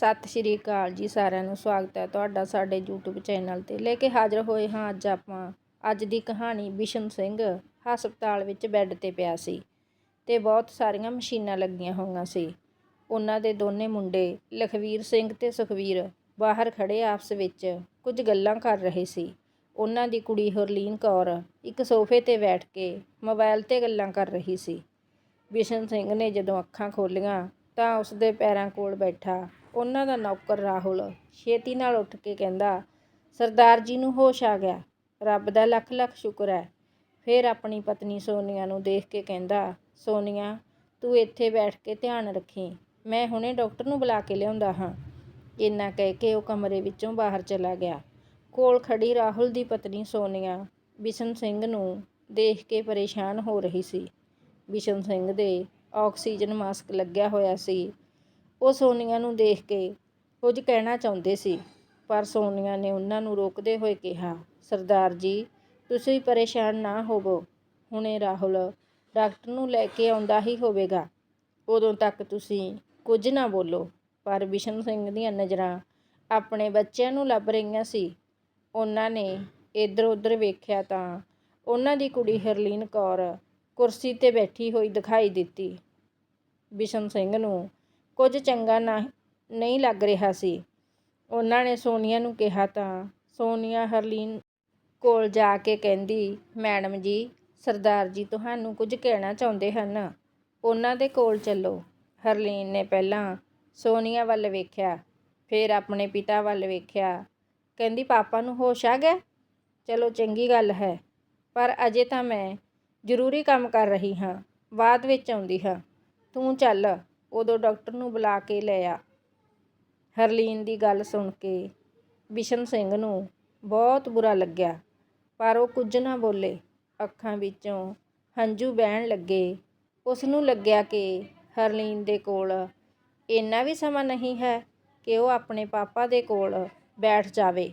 ਸਤਿ ਸ਼੍ਰੀ ਅਕਾਲ ਜੀ ਸਾਰਿਆਂ ਨੂੰ, ਸਵਾਗਤ ਹੈ ਤੁਹਾਡਾ ਸਾਡੇ YouTube ਚੈਨਲ ਤੇ। ਲੈ ਕੇ ਹਾਜ਼ਰ ਹੋਏ ਹਾਂ ਅੱਜ ਆਪਾਂ, ਅੱਜ ਦੀ ਕਹਾਣੀ ਬਿਸ਼ਨ ਸਿੰਘ ਹਸਪਤਾਲ ਵਿੱਚ ਬੈੱਡ ਤੇ ਪਿਆ ਸੀ ਤੇ ਬਹੁਤ ਸਾਰੀਆਂ ਮਸ਼ੀਨਾਂ ਲੱਗੀਆਂ ਹੋਈਆਂ ਸੀ। ਉਹਨਾਂ ਦੇ ਦੋਨੇ ਮੁੰਡੇ ਲਖਵੀਰ ਸਿੰਘ ਤੇ ਸੁਖਵੀਰ ਬਾਹਰ ਖੜੇ ਆਪਸ ਵਿੱਚ ਕੁਝ ਗੱਲਾਂ ਕਰ ਰਹੇ ਸੀ। ਉਹਨਾਂ ਦੀ ਕੁੜੀ ਹਰਲੀਨ ਕੌਰ ਇੱਕ ਸੋਫੇ ਤੇ ਬੈਠ ਕੇ ਮੋਬਾਈਲ ਤੇ ਗੱਲਾਂ ਕਰ ਰਹੀ ਸੀ। ਬਿਸ਼ਨ ਸਿੰਘ ਨੇ ਜਦੋਂ ਅੱਖਾਂ ਖੋਲ੍ਹੀਆਂ ਤਾਂ ਉਸਦੇ ਪੈਰਾਂ ਕੋਲ ਬੈਠਾ ਉਹਨਾਂ ਦਾ ਨੌਕਰ ਰਾਹੁਲ ਛੇਤੀ ਨਾਲ ਉੱਠ ਕੇ ਕਹਿੰਦਾ, ਸਰਦਾਰ ਜੀ ਨੂੰ ਹੋਸ਼ ਆ ਗਿਆ। ਰੱਬ ਦਾ ਲੱਖ ਲੱਖ ਸ਼ੁਕਰ ਹੈ। ਫਿਰ ਆਪਣੀ ਪਤਨੀ ਸੋਨੀਆ ਨੂੰ ਦੇਖ ਕੇ ਕਹਿੰਦਾ, ਸੋਨੀਆ, ਤੂੰ ਇੱਥੇ ਬੈਠ ਕੇ ਧਿਆਨ ਰੱਖੀ। ਮੈਂ ਹੁਣੇ ਡਾਕਟਰ ਨੂੰ ਬੁਲਾ ਕੇ ਲਿਆਉਂਦਾ ਹਾਂ। ਇੰਨਾ ਕਹਿ ਕੇ ਉਹ ਕਮਰੇ ਵਿੱਚੋਂ ਬਾਹਰ ਚਲਾ ਗਿਆ। ਕੋਲ ਖੜੀ ਰਾਹੁਲ ਦੀ ਪਤਨੀ ਸੋਨੀਆ ਬਿਸ਼ਨ ਸਿੰਘ ਨੂੰ ਦੇਖ ਕੇ ਪਰੇਸ਼ਾਨ ਹੋ ਰਹੀ ਸੀ। ਬਿਸ਼ਨ ਸਿੰਘ ਦੇ ਆਕਸੀਜਨ ਮਾਸਕ ਲੱਗਿਆ ਹੋਇਆ ਸੀ। ਉਹ ਸੋਨੀਆ ਨੂੰ ਦੇਖ ਕੇ ਕੁਝ ਕਹਿਣਾ ਚਾਹੁੰਦੇ ਸੀ, ਪਰ ਸੋਨੀਆ ਨੇ ਉਹਨਾਂ ਨੂੰ ਰੋਕਦੇ ਹੋਏ ਕਿਹਾ, ਸਰਦਾਰ ਜੀ, ਤੁਸੀਂ ਪਰੇਸ਼ਾਨ ਨਾ ਹੋਵੋ। ਹੁਣੇ ਰਾਹੁਲ ਡਾਕਟਰ ਨੂੰ ਲੈ ਕੇ ਆਉਂਦਾ ਹੀ ਹੋਵੇਗਾ। ਉਦੋਂ ਤੱਕ ਤੁਸੀਂ ਕੁਝ ਨਾ ਬੋਲੋ। ਪਰ ਬਿਸ਼ਨ ਸਿੰਘ ਦੀਆਂ ਨਜ਼ਰਾਂ ਆਪਣੇ ਬੱਚਿਆਂ ਨੂੰ ਲੱਭ ਰਹੀਆਂ ਸੀ। ਉਹਨਾਂ ਨੇ ਇੱਧਰ ਉੱਧਰ ਵੇਖਿਆ ਤਾਂ ਉਹਨਾਂ ਦੀ ਕੁੜੀ ਹਰਲੀਨ ਕੌਰ ਕੁਰਸੀ ਤੇ ਬੈਠੀ ਹੋਈ ਦਿਖਾਈ ਦਿੱਤੀ। ਬਿਸ਼ਨ ਸਿੰਘ ਨੂੰ ਕੁਝ ਚੰਗਾ ਨਾ ਨਹੀਂ ਲੱਗ ਰਿਹਾ ਸੀ। ਉਹਨਾਂ ਨੇ ਸੋਨੀਆ ਨੂੰ ਕਿਹਾ ਤਾਂ ਸੋਨੀਆ ਹਰਲੀਨ ਕੋਲ ਜਾ ਕੇ ਕਹਿੰਦੀ, ਮੈਡਮ ਜੀ, ਸਰਦਾਰ ਜੀ ਤੁਹਾਨੂੰ ਕੁਝ ਕਹਿਣਾ ਚਾਹੁੰਦੇ ਹਨ। ਉਹਨਾਂ ਦੇ ਕੋਲ ਚੱਲੋ। ਹਰਲੀਨ ਨੇ ਪਹਿਲਾਂ ਸੋਨੀਆ ਵੱਲ ਵੇਖਿਆ, ਫਿਰ ਆਪਣੇ ਪਿਤਾ ਵੱਲ ਵੇਖਿਆ। ਕਹਿੰਦੀ, ਪਾਪਾ ਨੂੰ ਹੋਸ਼ ਆ ਗਿਆ? ਚਲੋ, ਚੰਗੀ ਗੱਲ ਹੈ, ਪਰ ਅਜੇ ਤਾਂ ਮੈਂ ਜ਼ਰੂਰੀ ਕੰਮ ਕਰ ਰਹੀ ਹਾਂ, ਬਾਅਦ ਵਿੱਚ ਆਉਂਦੀ ਹਾਂ। ਤੂੰ ਚੱਲ ਉਦੋਂ ਡਾਕਟਰ ਨੂੰ ਬੁਲਾ ਕੇ ਲਿਆ ਹਰਲੀਨ ਦੀ ਗੱਲ ਸੁਣ ਕੇ ਬਿਸ਼ਨ ਸਿੰਘ ਨੂੰ ਬਹੁਤ ਬੁਰਾ ਲੱਗਿਆ, ਪਰ ਉਹ ਕੁਝ ਨਾ ਬੋਲੇ। ਅੱਖਾਂ ਵਿੱਚੋਂ ਹੰਝੂ ਵਹਿਣ ਲੱਗੇ। ਉਸ ਨੂੰ ਲੱਗਿਆ ਕਿ ਹਰਲੀਨ ਦੇ ਕੋਲ ਇੰਨਾ ਵੀ ਸਮਾਂ ਨਹੀਂ ਹੈ ਕਿ ਉਹ ਆਪਣੇ ਪਾਪਾ ਦੇ ਕੋਲ ਬੈਠ ਜਾਵੇ।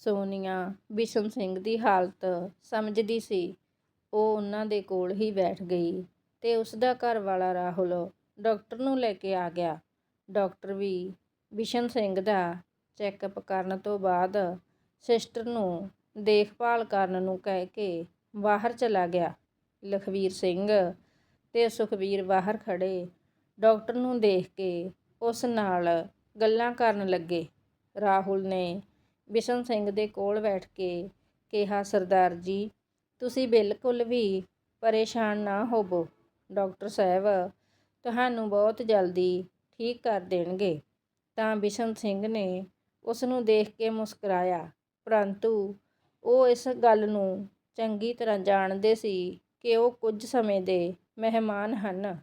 ਸੋਨੀਆ ਬਿਸ਼ਨ ਸਿੰਘ ਦੀ ਹਾਲਤ ਸਮਝਦੀ ਸੀ। ਉਹ ਉਹਨਾਂ ਦੇ ਕੋਲ ਹੀ ਬੈਠ ਗਈ ਤੇ ਉਸ ਦਾ ਘਰ ਵਾਲਾ ਰਾਹੁਲ ਡਾਕਟਰ ਨੂੰ ਲੈ ਕੇ ਆ ਗਿਆ। ਡਾਕਟਰ ਵੀ ਬਿਸ਼ਨ ਸਿੰਘ ਦਾ ਚੈੱਕਅਪ ਕਰਨ ਤੋਂ ਬਾਅਦ ਸਿਸਟਰ ਨੂੰ ਦੇਖਭਾਲ ਕਰਨ ਨੂੰ ਕਹਿ ਕੇ ਬਾਹਰ ਚਲਾ ਗਿਆ। ਲਖਵੀਰ ਸਿੰਘ ਤੇ ਸੁਖਵੀਰ ਬਾਹਰ ਖੜੇ ਡਾਕਟਰ ਨੂੰ ਦੇਖ ਕੇ ਉਸ ਨਾਲ ਗੱਲਾਂ ਕਰਨ ਲੱਗੇ। ਰਾਹੁਲ ਨੇ ਬਿਸ਼ਨ ਸਿੰਘ ਦੇ ਕੋਲ ਬੈਠ ਕੇ ਕਿਹਾ, ਸਰਦਾਰ ਜੀ, ਤੁਸੀਂ ਬਿਲਕੁਲ ਵੀ ਪਰੇਸ਼ਾਨ ਨਾ ਹੋਵੋ। ਡਾਕਟਰ ਸਾਹਿਬ ਤੁਹਾਨੂੰ ਬਹੁਤ ਜਲਦੀ ਠੀਕ ਕਰ ਦੇਣਗੇ। ਤਾਂ ਬਿਸ਼ਨ ਸਿੰਘ ਨੇ ਉਸ ਨੂੰ ਦੇਖ ਕੇ ਮੁਸਕਰਾਇਆ, ਪਰੰਤੂ ਉਹ ਇਸ ਗੱਲ ਨੂੰ ਚੰਗੀ ਤਰ੍ਹਾਂ ਜਾਣਦੇ ਸੀ ਕਿ ਉਹ ਕੁਝ ਸਮੇਂ ਦੇ ਮਹਿਮਾਨ ਹਨ।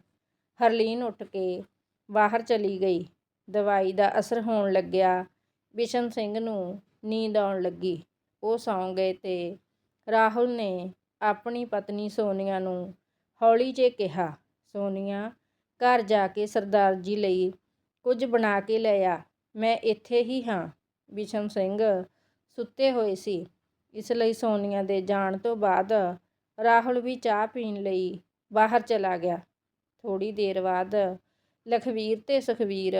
ਹਰਲੀਨ ਉੱਠ ਕੇ ਬਾਹਰ ਚਲੀ ਗਈ। ਦਵਾਈ ਦਾ ਅਸਰ ਹੋਣ ਲੱਗਿਆ। ਬਿਸ਼ਨ ਸਿੰਘ ਨੂੰ ਨੀਂਦ ਆਉਣ ਲੱਗੀ। ਉਹ ਸੌਂ ਗਏ ਤੇ ਰਾਹੁਲ ਨੇ ਆਪਣੀ ਪਤਨੀ ਸੋਨੀਆ ਨੂੰ ਹੌਲੀ ਜਿਹੇ ਕਿਹਾ, ਸੋਨੀਆ ਘਰ ਜਾ ਕੇ ਸਰਦਾਰ ਜੀ ਲਈ ਕੁਝ ਬਣਾ ਕੇ ਲੈ ਆ। ਮੈਂ ਇੱਥੇ ਹੀ ਹਾਂ ਬਿਸ਼ਨ ਸਿੰਘ ਸੁੱਤੇ ਹੋਏ ਸੀ। ਇਸ ਲਈ ਸੋਨੀਆ ਦੇ ਜਾਣ ਤੋਂ ਬਾਅਦ ਰਾਹੁਲ ਵੀ ਚਾਹ ਪੀਣ ਲਈ ਬਾਹਰ ਚਲਾ ਗਿਆ। ਥੋੜੀ ਦੇਰ ਬਾਅਦ ਲਖਵੀਰ ਤੇ ਸੁਖਵੀਰ,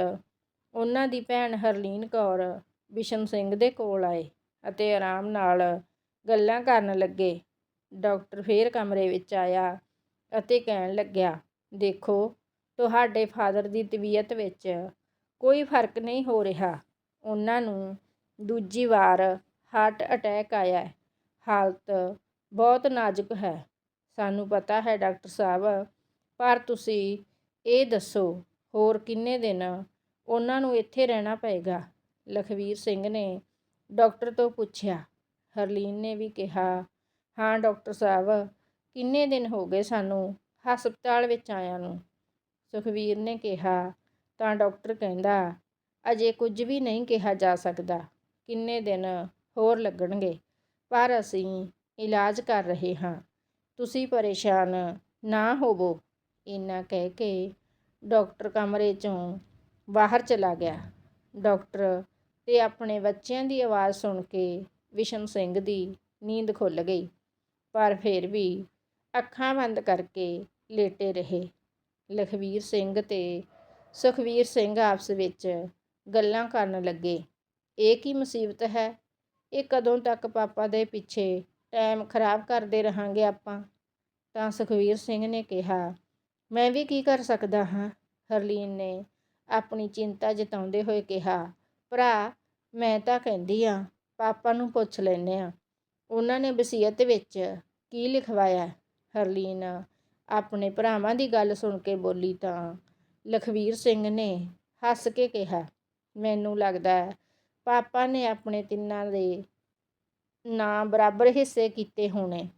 ਉਹਨਾਂ ਦੀ ਭੈਣ ਹਰਲੀਨ ਕੌਰ ਬਿਸ਼ਨ ਸਿੰਘ ਦੇ ਕੋਲ ਆਏ ਅਤੇ ਆਰਾਮ ਨਾਲ ਗੱਲਾਂ ਕਰਨ ਲੱਗੇ। ਡਾਕਟਰ ਫੇਰ ਕਮਰੇ ਵਿੱਚ ਆਇਆ ਅਤੇ ਕਹਿਣ ਲੱਗਿਆ, ਦੇਖੋ ਤੁਹਾਡੇ ਫਾਦਰ ਦੀ ਤਬੀਅਤ ਵਿੱਚ ਕੋਈ ਫ਼ਰਕ ਨਹੀਂ ਹੋ ਰਿਹਾ। ਉਹਨਾਂ ਨੂੰ ਦੂਜੀ ਵਾਰ ਹਾਰਟ ਅਟੈਕ ਆਇਆ ਹਾਲਤ ਬਹੁਤ ਨਾਜ਼ੁਕ ਹੈ। ਸਾਨੂੰ ਪਤਾ ਹੈ ਡਾਕਟਰ ਸਾਹਿਬ, ਪਰ ਤੁਸੀਂ ਇਹ ਦੱਸੋ, ਹੋਰ ਕਿੰਨੇ ਦਿਨ ਉਹਨਾਂ ਨੂੰ ਇੱਥੇ ਰਹਿਣਾ ਪਏਗਾ? ਲਖਵੀਰ ਸਿੰਘ ਨੇ ਡਾਕਟਰ ਤੋਂ ਪੁੱਛਿਆ। ਹਰਲੀਨ ਨੇ ਵੀ ਕਿਹਾ, ਹਾਂ ਡਾਕਟਰ ਸਾਹਿਬ, ਕਿੰਨੇ ਦਿਨ ਹੋ ਗਏ ਸਾਨੂੰ ਹਸਪਤਾਲ ਵਿੱਚ ਆਇਆਂ ਨੂੰ? ਸੁਖਬੀਰ ਨੇ ਕਿਹਾ, ਤਾਂ ਡਾਕਟਰ ਕਹਿੰਦਾ, ਅਜੇ ਕੁਝ ਵੀ ਨਹੀਂ ਕਿਹਾ ਜਾ ਸਕਦਾ। ਕਿੰਨੇ ਦਿਨ ਹੋਰ ਲੱਗਣਗੇ? ਪਰ ਅਸੀਂ ਇਲਾਜ ਕਰ ਰਹੇ ਹਾਂ। ਤੁਸੀਂ ਪਰੇਸ਼ਾਨ ਨਾ ਹੋਵੋ। ਇੰਨਾ ਕਹਿ ਕੇ ਡਾਕਟਰ ਕਮਰੇ ਚੋਂ ਬਾਹਰ ਚਲਾ ਗਿਆ। ਡਾਕਟਰ ਤੇ ਆਪਣੇ ਬੱਚਿਆਂ ਦੀ ਆਵਾਜ਼ ਸੁਣ ਕੇ ਵਿਸ਼ਨ ਸਿੰਘ ਦੀ ਨੀਂਦ ਖੁੱਲ ਗਈ। ਪਰ ਫਿਰ ਵੀ ਅੱਖਾਂ ਬੰਦ ਕਰਕੇ ਲੇਟੇ ਰਹੇ। ਲਖਵੀਰ ਸਿੰਘ ਤੇ ਸੁਖਵੀਰ ਸਿੰਘ ਆਪਸ ਵਿੱਚ ਗੱਲਾਂ ਕਰਨ ਲੱਗੇ। ਇਹ ਕੀ ਮੁਸੀਬਤ ਹੈ? ਇਹ ਕਦੋਂ ਤੱਕ ਪਾਪਾ ਦੇ ਪਿੱਛੇ ਟਾਈਮ ਖਰਾਬ ਕਰਦੇ ਰਹਾਂਗੇ ਆਪਾਂ? ਤਾਂ ਸੁਖਵੀਰ ਸਿੰਘ ਨੇ ਕਿਹਾ, ਮੈਂ ਵੀ ਕੀ ਕਰ ਸਕਦਾ ਹਾਂ? ਹਰਲੀਨ ਨੇ ਆਪਣੀ ਚਿੰਤਾ ਜਤਾਉਂਦੇ ਹੋਏ ਕਿਹਾ, ਭਰਾ, ਮੈਂ ਤਾਂ ਕਹਿੰਦੀ ਆ, ਪਾਪਾ ਨੂੰ ਪੁੱਛ ਲੈਨੇ ਆ। ਉਹਨਾਂ ਨੇ ਵਸੀਅਤ ਵਿੱਚ ਕੀ ਲਿਖਵਾਇਆ? ਹਰਲੀਨ ਆਪਣੇ ਭਰਾਵਾਂ ਦੀ ਗੱਲ ਸੁਣ ਕੇ ਬੋਲੀ ਤਾਂ ਲਖਵੀਰ ਸਿੰਘ ਨੇ ਹੱਸ ਕੇ ਕਿਹਾ, ਮੈਨੂੰ ਲੱਗਦਾ ਪਾਪਾ ਨੇ ਆਪਣੇ ਤਿੰਨਾਂ ਦੇ ਨਾਂ ਬਰਾਬਰ ਹਿੱਸੇ ਕੀਤੇ ਹੋਣੇ।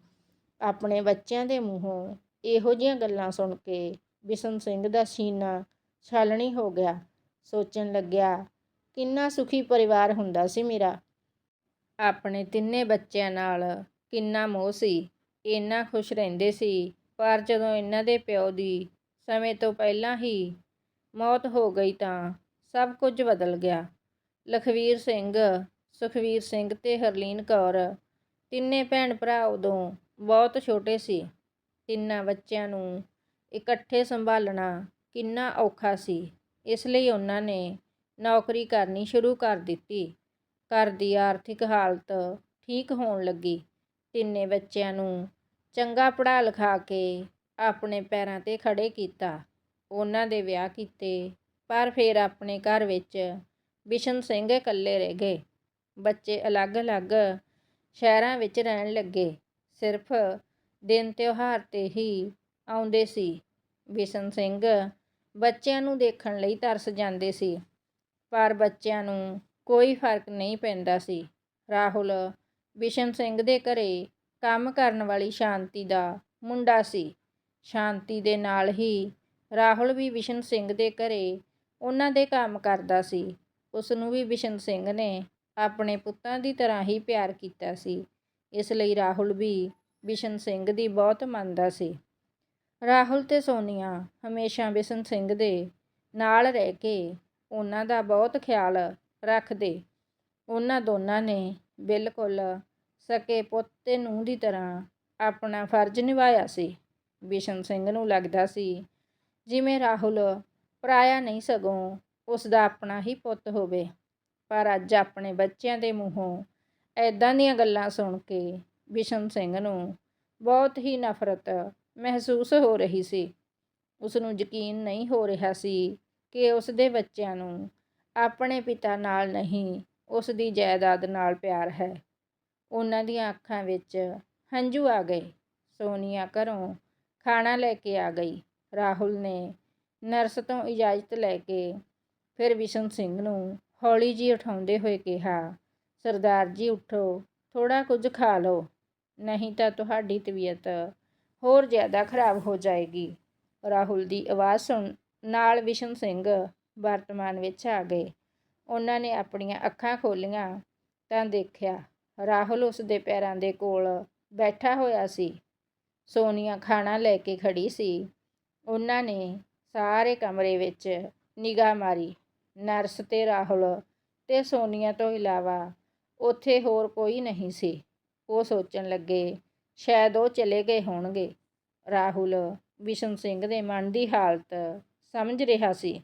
ਆਪਣੇ ਬੱਚਿਆਂ ਦੇ ਮੂੰਹੋਂ ਇਹੋ ਜਿਹੀਆਂ ਗੱਲਾਂ ਸੁਣ ਕੇ ਬਿਸ਼ਨ ਸਿੰਘ ਦਾ ਸੀਨਾ ਛਾਲਣੀ ਹੋ ਗਿਆ। ਸੋਚਣ ਲੱਗਿਆ, ਕਿੰਨਾ ਸੁਖੀ ਪਰਿਵਾਰ ਹੁੰਦਾ ਸੀ ਮੇਰਾ। ਆਪਣੇ ਤਿੰਨੇ ਬੱਚਿਆਂ ਨਾਲ ਕਿੰਨਾ ਮੋਹ ਸੀ, ਇੰਨਾ ਖੁਸ਼ ਰਹਿੰਦੇ ਸੀ ਪਰ ਜਦੋਂ ਇਹਨਾਂ ਦੇ ਪਿਓ ਦੀ ਸਮੇਂ ਤੋਂ ਪਹਿਲਾਂ ਹੀ ਮੌਤ ਹੋ ਗਈ ਤਾਂ ਸਭ ਕੁਝ ਬਦਲ ਗਿਆ। ਲਖਵੀਰ ਸਿੰਘ, ਸੁਖਵੀਰ ਸਿੰਘ ਤੇ ਹਰਲੀਨ ਕੌਰ ਤਿੰਨੇ ਭੈਣ ਭਰਾ ਉਦੋਂ ਬਹੁਤ ਛੋਟੇ ਸੀ। ਤਿੰਨਾਂ ਬੱਚਿਆਂ ਨੂੰ ਇਕੱਠੇ ਸੰਭਾਲਣਾ ਕਿੰਨਾ ਔਖਾ ਸੀ। ਇਸ ਲਈ ਉਹਨਾਂ ਨੇ ਨੌਕਰੀ ਕਰਨੀ ਸ਼ੁਰੂ ਕਰ ਦਿੱਤੀ। ਘਰ ਦੀ ਆਰਥਿਕ ਹਾਲਤ ਠੀਕ ਹੋਣ ਲੱਗੀ। ਤਿੰਨੇ ਬੱਚਿਆਂ ਨੂੰ ਚੰਗਾ ਪੜ੍ਹਾ ਲਿਖਾ ਕੇ ਆਪਣੇ ਪੈਰਾਂ 'ਤੇ ਖੜ੍ਹੇ ਕੀਤਾ। ਉਹਨਾਂ ਦੇ ਵਿਆਹ ਕੀਤੇ, ਪਰ ਫਿਰ ਆਪਣੇ ਘਰ ਵਿੱਚ ਬਿਸ਼ਨ ਸਿੰਘ ਇਕੱਲੇ ਰਹਿ ਗਏ। ਬੱਚੇ ਅਲੱਗ-ਅਲੱਗ ਸ਼ਹਿਰਾਂ ਵਿੱਚ ਰਹਿਣ ਲੱਗੇ। ਸਿਰਫ ਦਿਨ ਤਿਉਹਾਰ 'ਤੇ ਹੀ ਆਉਂਦੇ ਸੀ। ਬਿਸ਼ਨ ਸਿੰਘ ਬੱਚਿਆਂ ਨੂੰ ਦੇਖਣ ਲਈ ਤਰਸ ਜਾਂਦੇ ਸੀ, ਪਰ ਬੱਚਿਆਂ ਨੂੰ ਕੋਈ ਫ਼ਰਕ ਨਹੀਂ ਪੈਂਦਾ ਸੀ। ਰਾਹੁਲ ਬਿਸ਼ਨ ਸਿੰਘ ਦੇ ਘਰੇ ਕੰਮ ਕਰਨ ਵਾਲੀ ਸ਼ਾਂਤੀ ਦਾ ਮੁੰਡਾ ਸੀ। ਸ਼ਾਂਤੀ ਦੇ ਨਾਲ ਹੀ ਰਾਹੁਲ ਵੀ ਬਿਸ਼ਨ ਸਿੰਘ ਦੇ ਘਰੇ ਉਹਨਾਂ ਦੇ ਕੰਮ ਕਰਦਾ ਸੀ। ਉਸ ਨੂੰ ਵੀ ਬਿਸ਼ਨ ਸਿੰਘ ਨੇ ਆਪਣੇ ਪੁੱਤਾਂ ਦੀ ਤਰ੍ਹਾਂ ਹੀ ਪਿਆਰ ਕੀਤਾ ਸੀ। ਇਸ ਲਈ ਰਾਹੁਲ ਵੀ ਬਿਸ਼ਨ ਸਿੰਘ ਦੀ ਬਹੁਤ ਮੰਨਦਾ ਸੀ। ਰਾਹੁਲ ਤੇ ਸੋਨੀਆ ਹਮੇਸ਼ਾ ਬਿਸ਼ਨ ਸਿੰਘ ਦੇ ਨਾਲ ਰਹਿ ਕੇ ਉਹਨਾਂ ਦਾ ਬਹੁਤ ਖਿਆਲ ਰੱਖਦੇ। ਉਹਨਾਂ ਦੋਨਾਂ ਨੇ ਬਿਲਕੁਲ ਸਕੇ ਪੁੱਤੇ ਨੂੰ ਦੀ ਤਰ੍ਹਾਂ ਆਪਣਾ ਫਰਜ਼ ਨਿਭਾਇਆ ਸੀ। ਬਿਸ਼ਨ ਸਿੰਘ ਨੂੰ ਲੱਗਦਾ ਸੀ, ਜਿਵੇਂ ਰਾਹੁਲ ਪਰਾਇਆ ਨਹੀਂ ਸਗੋਂ ਉਸ ਦਾ ਆਪਣਾ ਹੀ ਪੁੱਤ ਹੋਵੇ। ਪਰ ਅੱਜ ਆਪਣੇ ਬੱਚਿਆਂ ਦੇ ਮੂੰਹੋਂ ਐਦਾਂ ਦੀਆਂ ਗੱਲਾਂ ਸੁਣ ਕੇ ਬਿਸ਼ਨ ਸਿੰਘ ਨੂੰ ਬਹੁਤ ਹੀ ਨਫ਼ਰਤ ਮਹਿਸੂਸ ਹੋ ਰਹੀ ਸੀ। ਉਸ ਨੂੰ ਯਕੀਨ ਨਹੀਂ ਹੋ ਰਿਹਾ ਸੀ ਕਿ ਉਸ ਦੇ ਬੱਚਿਆਂ ਨੂੰ ਆਪਣੇ ਪਿਤਾ ਨਾਲ ਨਹੀਂ ਉਸ ਦੀ ਜਾਇਦਾਦ ਨਾਲ ਪਿਆਰ ਹੈ। ਉਹਨਾਂ ਦੀਆਂ ਅੱਖਾਂ ਵਿੱਚ ਹੰਝੂ ਆ ਗਏ। ਸੋਨੀਆ ਘਰੋਂ ਖਾਣਾ ਲੈ ਕੇ ਆ ਗਈ। ਰਾਹੁਲ ਨੇ ਨਰਸ ਤੋਂ ਇਜਾਜ਼ਤ ਲੈ ਕੇ ਫਿਰ ਵਿਸ਼ਨ ਸਿੰਘ ਨੂੰ ਹੌਲੀ ਜੀ ਉਠਾਉਂਦੇ ਹੋਏ ਕਿਹਾ, ਸਰਦਾਰ ਜੀ, ਉਠੋ ਥੋੜਾ ਕੁਝ ਖਾ ਲਓ, ਨਹੀਂ ਤਾਂ ਤੁਹਾਡੀ ਤਬੀਅਤ ਹੋਰ ਜ਼ਿਆਦਾ ਖਰਾਬ ਹੋ ਜਾਏਗੀ। ਰਾਹੁਲ ਦੀ ਆਵਾਜ਼ ਸੁਣ ਨਾਲ ਵਿਸ਼ਨ ਸਿੰਘ ਵਰਤਮਾਨ ਵਿੱਚ ਆ ਗਏ। ਉਹਨਾਂ ਨੇ ਆਪਣੀਆਂ ਅੱਖਾਂ ਖੋਲੀਆਂ ਤਾਂ ਦੇਖਿਆ ਰਾਹੁਲ ਉਸ ਦੇ ਪੈਰਾਂ ਦੇ ਕੋਲ ਬੈਠਾ ਹੋਇਆ ਸੀ। ਸੋਨੀਆ ਖਾਣਾ ਲੈ ਕੇ ਖੜੀ ਸੀ। ਉਹਨਾਂ ਨੇ ਸਾਰੇ ਕਮਰੇ ਵਿੱਚ ਨਿਗਾਹ ਮਾਰੀ, ਨਰਸ ਤੇ ਰਾਹੁਲ ਤੇ ਸੋਨੀਆ ਤੋਂ ਇਲਾਵਾ ਉੱਥੇ ਹੋਰ ਕੋਈ ਨਹੀਂ ਸੀ। ਉਹ ਸੋਚਣ ਲੱਗੇ, ਸ਼ਾਇਦ ਉਹ ਚਲੇ ਗਏ ਹੋਣਗੇ। ਰਾਹੁਲ ਬਿਸ਼ਨ ਸਿੰਘ ਦੇ ਮਨ ਦੀ ਹਾਲਤ ਸਮਝ ਰਿਹਾ ਸੀ।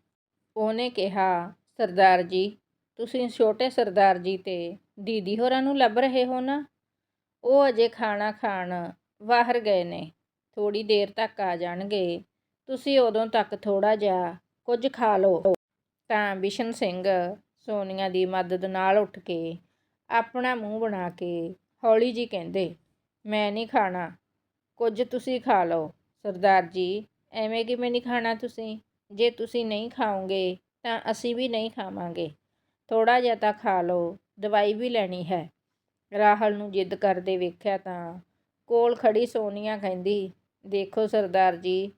ਉਹਨੇ ਕਿਹਾ, ਸਰਦਾਰ ਜੀ, ਤੁਸੀਂ ਛੋਟੇ ਸਰਦਾਰ ਜੀ ਤੇ ਦੀਦੀ ਹੋਰਾਂ ਨੂੰ ਲੱਭ ਰਹੇ ਹੋ ਨਾ? ਉਹ ਅਜੇ ਖਾਣਾ ਖਾਣ ਬਾਹਰ ਗਏ ਨੇ। ਥੋੜੀ ਦੇਰ ਤੱਕ ਆ ਜਾਣਗੇ। ਤੁਸੀਂ ਉਦੋਂ ਤੱਕ ਥੋੜਾ ਜਿਹਾ ਕੁਝ ਖਾ ਲਓ। ਤਾਂ ਬਿਸ਼ਨ ਸਿੰਘ ਸੋਨੀਆ ਦੀ ਮਦਦ ਨਾਲ ਉੱਠ ਕੇ ਆਪਣਾ ਮੂੰਹ ਬਣਾ ਕੇ ਹੌਲੀ ਜੀ ਕਹਿੰਦੇ, ਮੈਂ ਨਹੀਂ ਖਾਣਾ। ਕੁਝ ਤੁਸੀਂ ਖਾ ਲਓ। ਸਰਦਾਰ ਜੀ, ਐਵੇਂ ਕਿਵੇਂ ਨਹੀਂ ਖਾਣਾ ਤੁਸੀਂ? ਜੇ ਤੁਸੀਂ ਨਹੀਂ ਖਾਓਗੇ ਤਾਂ ਅਸੀਂ ਵੀ ਨਹੀਂ ਖਾਵਾਂਗੇ। ਥੋੜਾ ਜਿਹਾ ਤਾਂ ਖਾ ਲਓ। ਦਵਾਈ ਵੀ ਲੈਣੀ ਹੈ। ਰਾਹੁਲ ਨੂੰ ਜਿੱਦ ਕਰਦੇ ਵੇਖਿਆ ਤਾਂ ਕੋਲ ਖੜੀ ਸੋਨੀਆ ਕਹਿੰਦੀ, ਦੇਖੋ ਸਰਦਾਰ ਜੀ,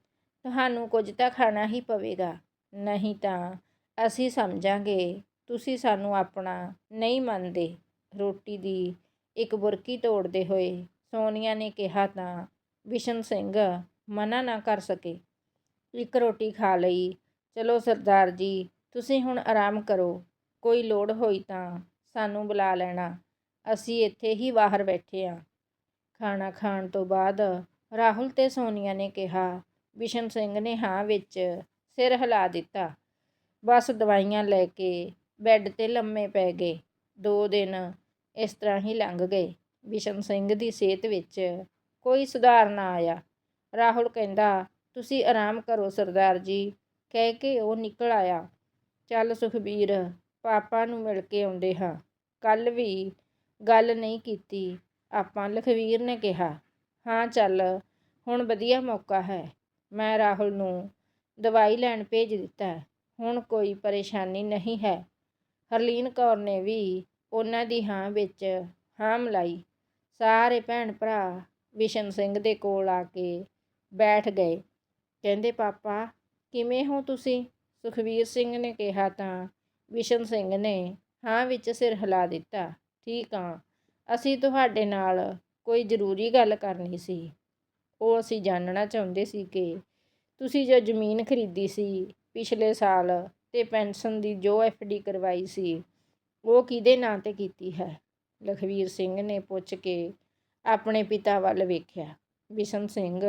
ਤੁਹਾਨੂੰ ਕੁਝ ਤਾਂ ਖਾਣਾ ਹੀ ਪਵੇਗਾ। ਨਹੀਂ ਤਾਂ ਅਸੀਂ ਸਮਝਾਂਗੇ, ਤੁਸੀਂ ਸਾਨੂੰ ਆਪਣਾ ਨਹੀਂ ਮੰਨਦੇ ਰੋਟੀ ਦੀ ਇੱਕ ਬੁਰਕੀ ਤੋੜਦੇ ਹੋਏ ਸੋਨੀਆ ਨੇ ਕਿਹਾ ਤਾਂ ਬਿਸ਼ਨ ਸਿੰਘ ਮਨਾ ਨਾ ਕਰ ਸਕੇ। ਇੱਕ ਰੋਟੀ ਖਾ ਲਈ, ਚਲੋ ਸਰਦਾਰ ਜੀ, ਤੁਸੀਂ ਹੁਣ ਆਰਾਮ ਕਰੋ, ਕੋਈ ਲੋੜ ਹੋਈ ਤਾਂ ਸਾਨੂੰ ਬੁਲਾ ਲੈਣਾ। ਅਸੀਂ ਇੱਥੇ ਹੀ ਬਾਹਰ ਬੈਠੇ ਆ। ਖਾਣਾ ਖਾਣ ਤੋਂ ਬਾਅਦ ਰਾਹੁਲ ਤੇ ਸੋਨੀਆ ਨੇ ਕਿਹਾ ਬਿਸ਼ਨ ਸਿੰਘ ਨੇ ਹਾਂ ਵਿੱਚ ਸਿਰ ਹਿਲਾ ਦਿੱਤਾ। ਬਸ ਦਵਾਈਆਂ ਲੈ ਕੇ ਬੈੱਡ 'ਤੇ ਲੰਮੇ ਪੈ ਗਏ। ਦੋ ਦਿਨ ਇਸ ਤਰ੍ਹਾਂ ਹੀ ਲੰਘ ਗਏ। ਬਿਸ਼ਨ ਸਿੰਘ ਦੀ ਸਿਹਤ ਵਿੱਚ ਕੋਈ ਸੁਧਾਰ ਨਾ ਆਇਆ। ਰਾਹੁਲ ਕਹਿੰਦਾ, ਤੁਸੀਂ ਆਰਾਮ ਕਰੋ ਸਰਦਾਰ ਜੀ। ਕਹਿ ਕੇ ਉਹ ਨਿਕਲ ਆਇਆ। ਚੱਲ ਸੁਖਬੀਰ ਪਾਪਾ ਨੂੰ ਮਿਲ ਕੇ ਆਉਂਦੇ ਹਾਂ। ਕੱਲ ਵੀ ਗੱਲ ਨਹੀਂ ਕੀਤੀ, ਆਪਾਂ ਲਖਵੀਰ ਨੇ ਕਿਹਾ, ਹਾਂ ਚੱਲ, ਹੁਣ ਵਧੀਆ ਮੌਕਾ ਹੈ। ਮੈਂ ਰਾਹੁਲ ਨੂੰ ਦਵਾਈ ਲੈਣ ਭੇਜ ਦਿੱਤਾ ਹੁਣ ਕੋਈ ਪਰੇਸ਼ਾਨੀ ਨਹੀਂ ਹੈ। ਹਰਲੀਨ ਕੌਰ ਨੇ ਵੀ ਉਹਨਾਂ ਦੀ ਹਾਂ ਵਿੱਚ ਹਾਂ ਮਲਾਈ। ਸਾਰੇ ਭੈਣ ਭਰਾ ਵਿਸ਼ਨ ਸਿੰਘ ਦੇ ਕੋਲ ਆ ਕੇ ਬੈਠ ਗਏ। ਕਹਿੰਦੇ, ਪਾਪਾ, ਕਿਵੇਂ ਹੋ ਤੁਸੀਂ? ਸੁਖਵੀਰ ਸਿੰਘ ਨੇ ਕਿਹਾ ਤਾਂ ਵਿਸ਼ਨ ਸਿੰਘ ਨੇ ਹਾਂ ਵਿੱਚ ਸਿਰ ਹਿਲਾ ਦਿੱਤਾ, ਠੀਕ ਆ ਅਸੀਂ ਤੁਹਾਡੇ ਨਾਲ ਕੋਈ ਜ਼ਰੂਰੀ ਗੱਲ ਕਰਨੀ ਸੀ। ਉਹ ਅਸੀਂ ਜਾਣਨਾ ਚਾਹੁੰਦੇ ਸੀ ਕਿ ਤੁਸੀਂ ਜੋ ਜ਼ਮੀਨ ਖਰੀਦੀ ਸੀ ਪਿਛਲੇ ਸਾਲ ਤੇ ਪੈਨਸ਼ਨ ਦੀ ਜੋ ਡੀ ਕਰਵਾਈ ਸੀ, ਉਹ ਕਿਹਦੇ ਨਾਂ ਤੇ ਕੀਤੀ ਹੈ? ਲਖਵੀਰ ਸਿੰਘ ਨੇ ਪੁੱਛ ਕੇ ਆਪਣੇ ਪਿਤਾ ਵੱਲ ਵੇਖਿਆ। ਬਿਸ਼ਨ ਸਿੰਘ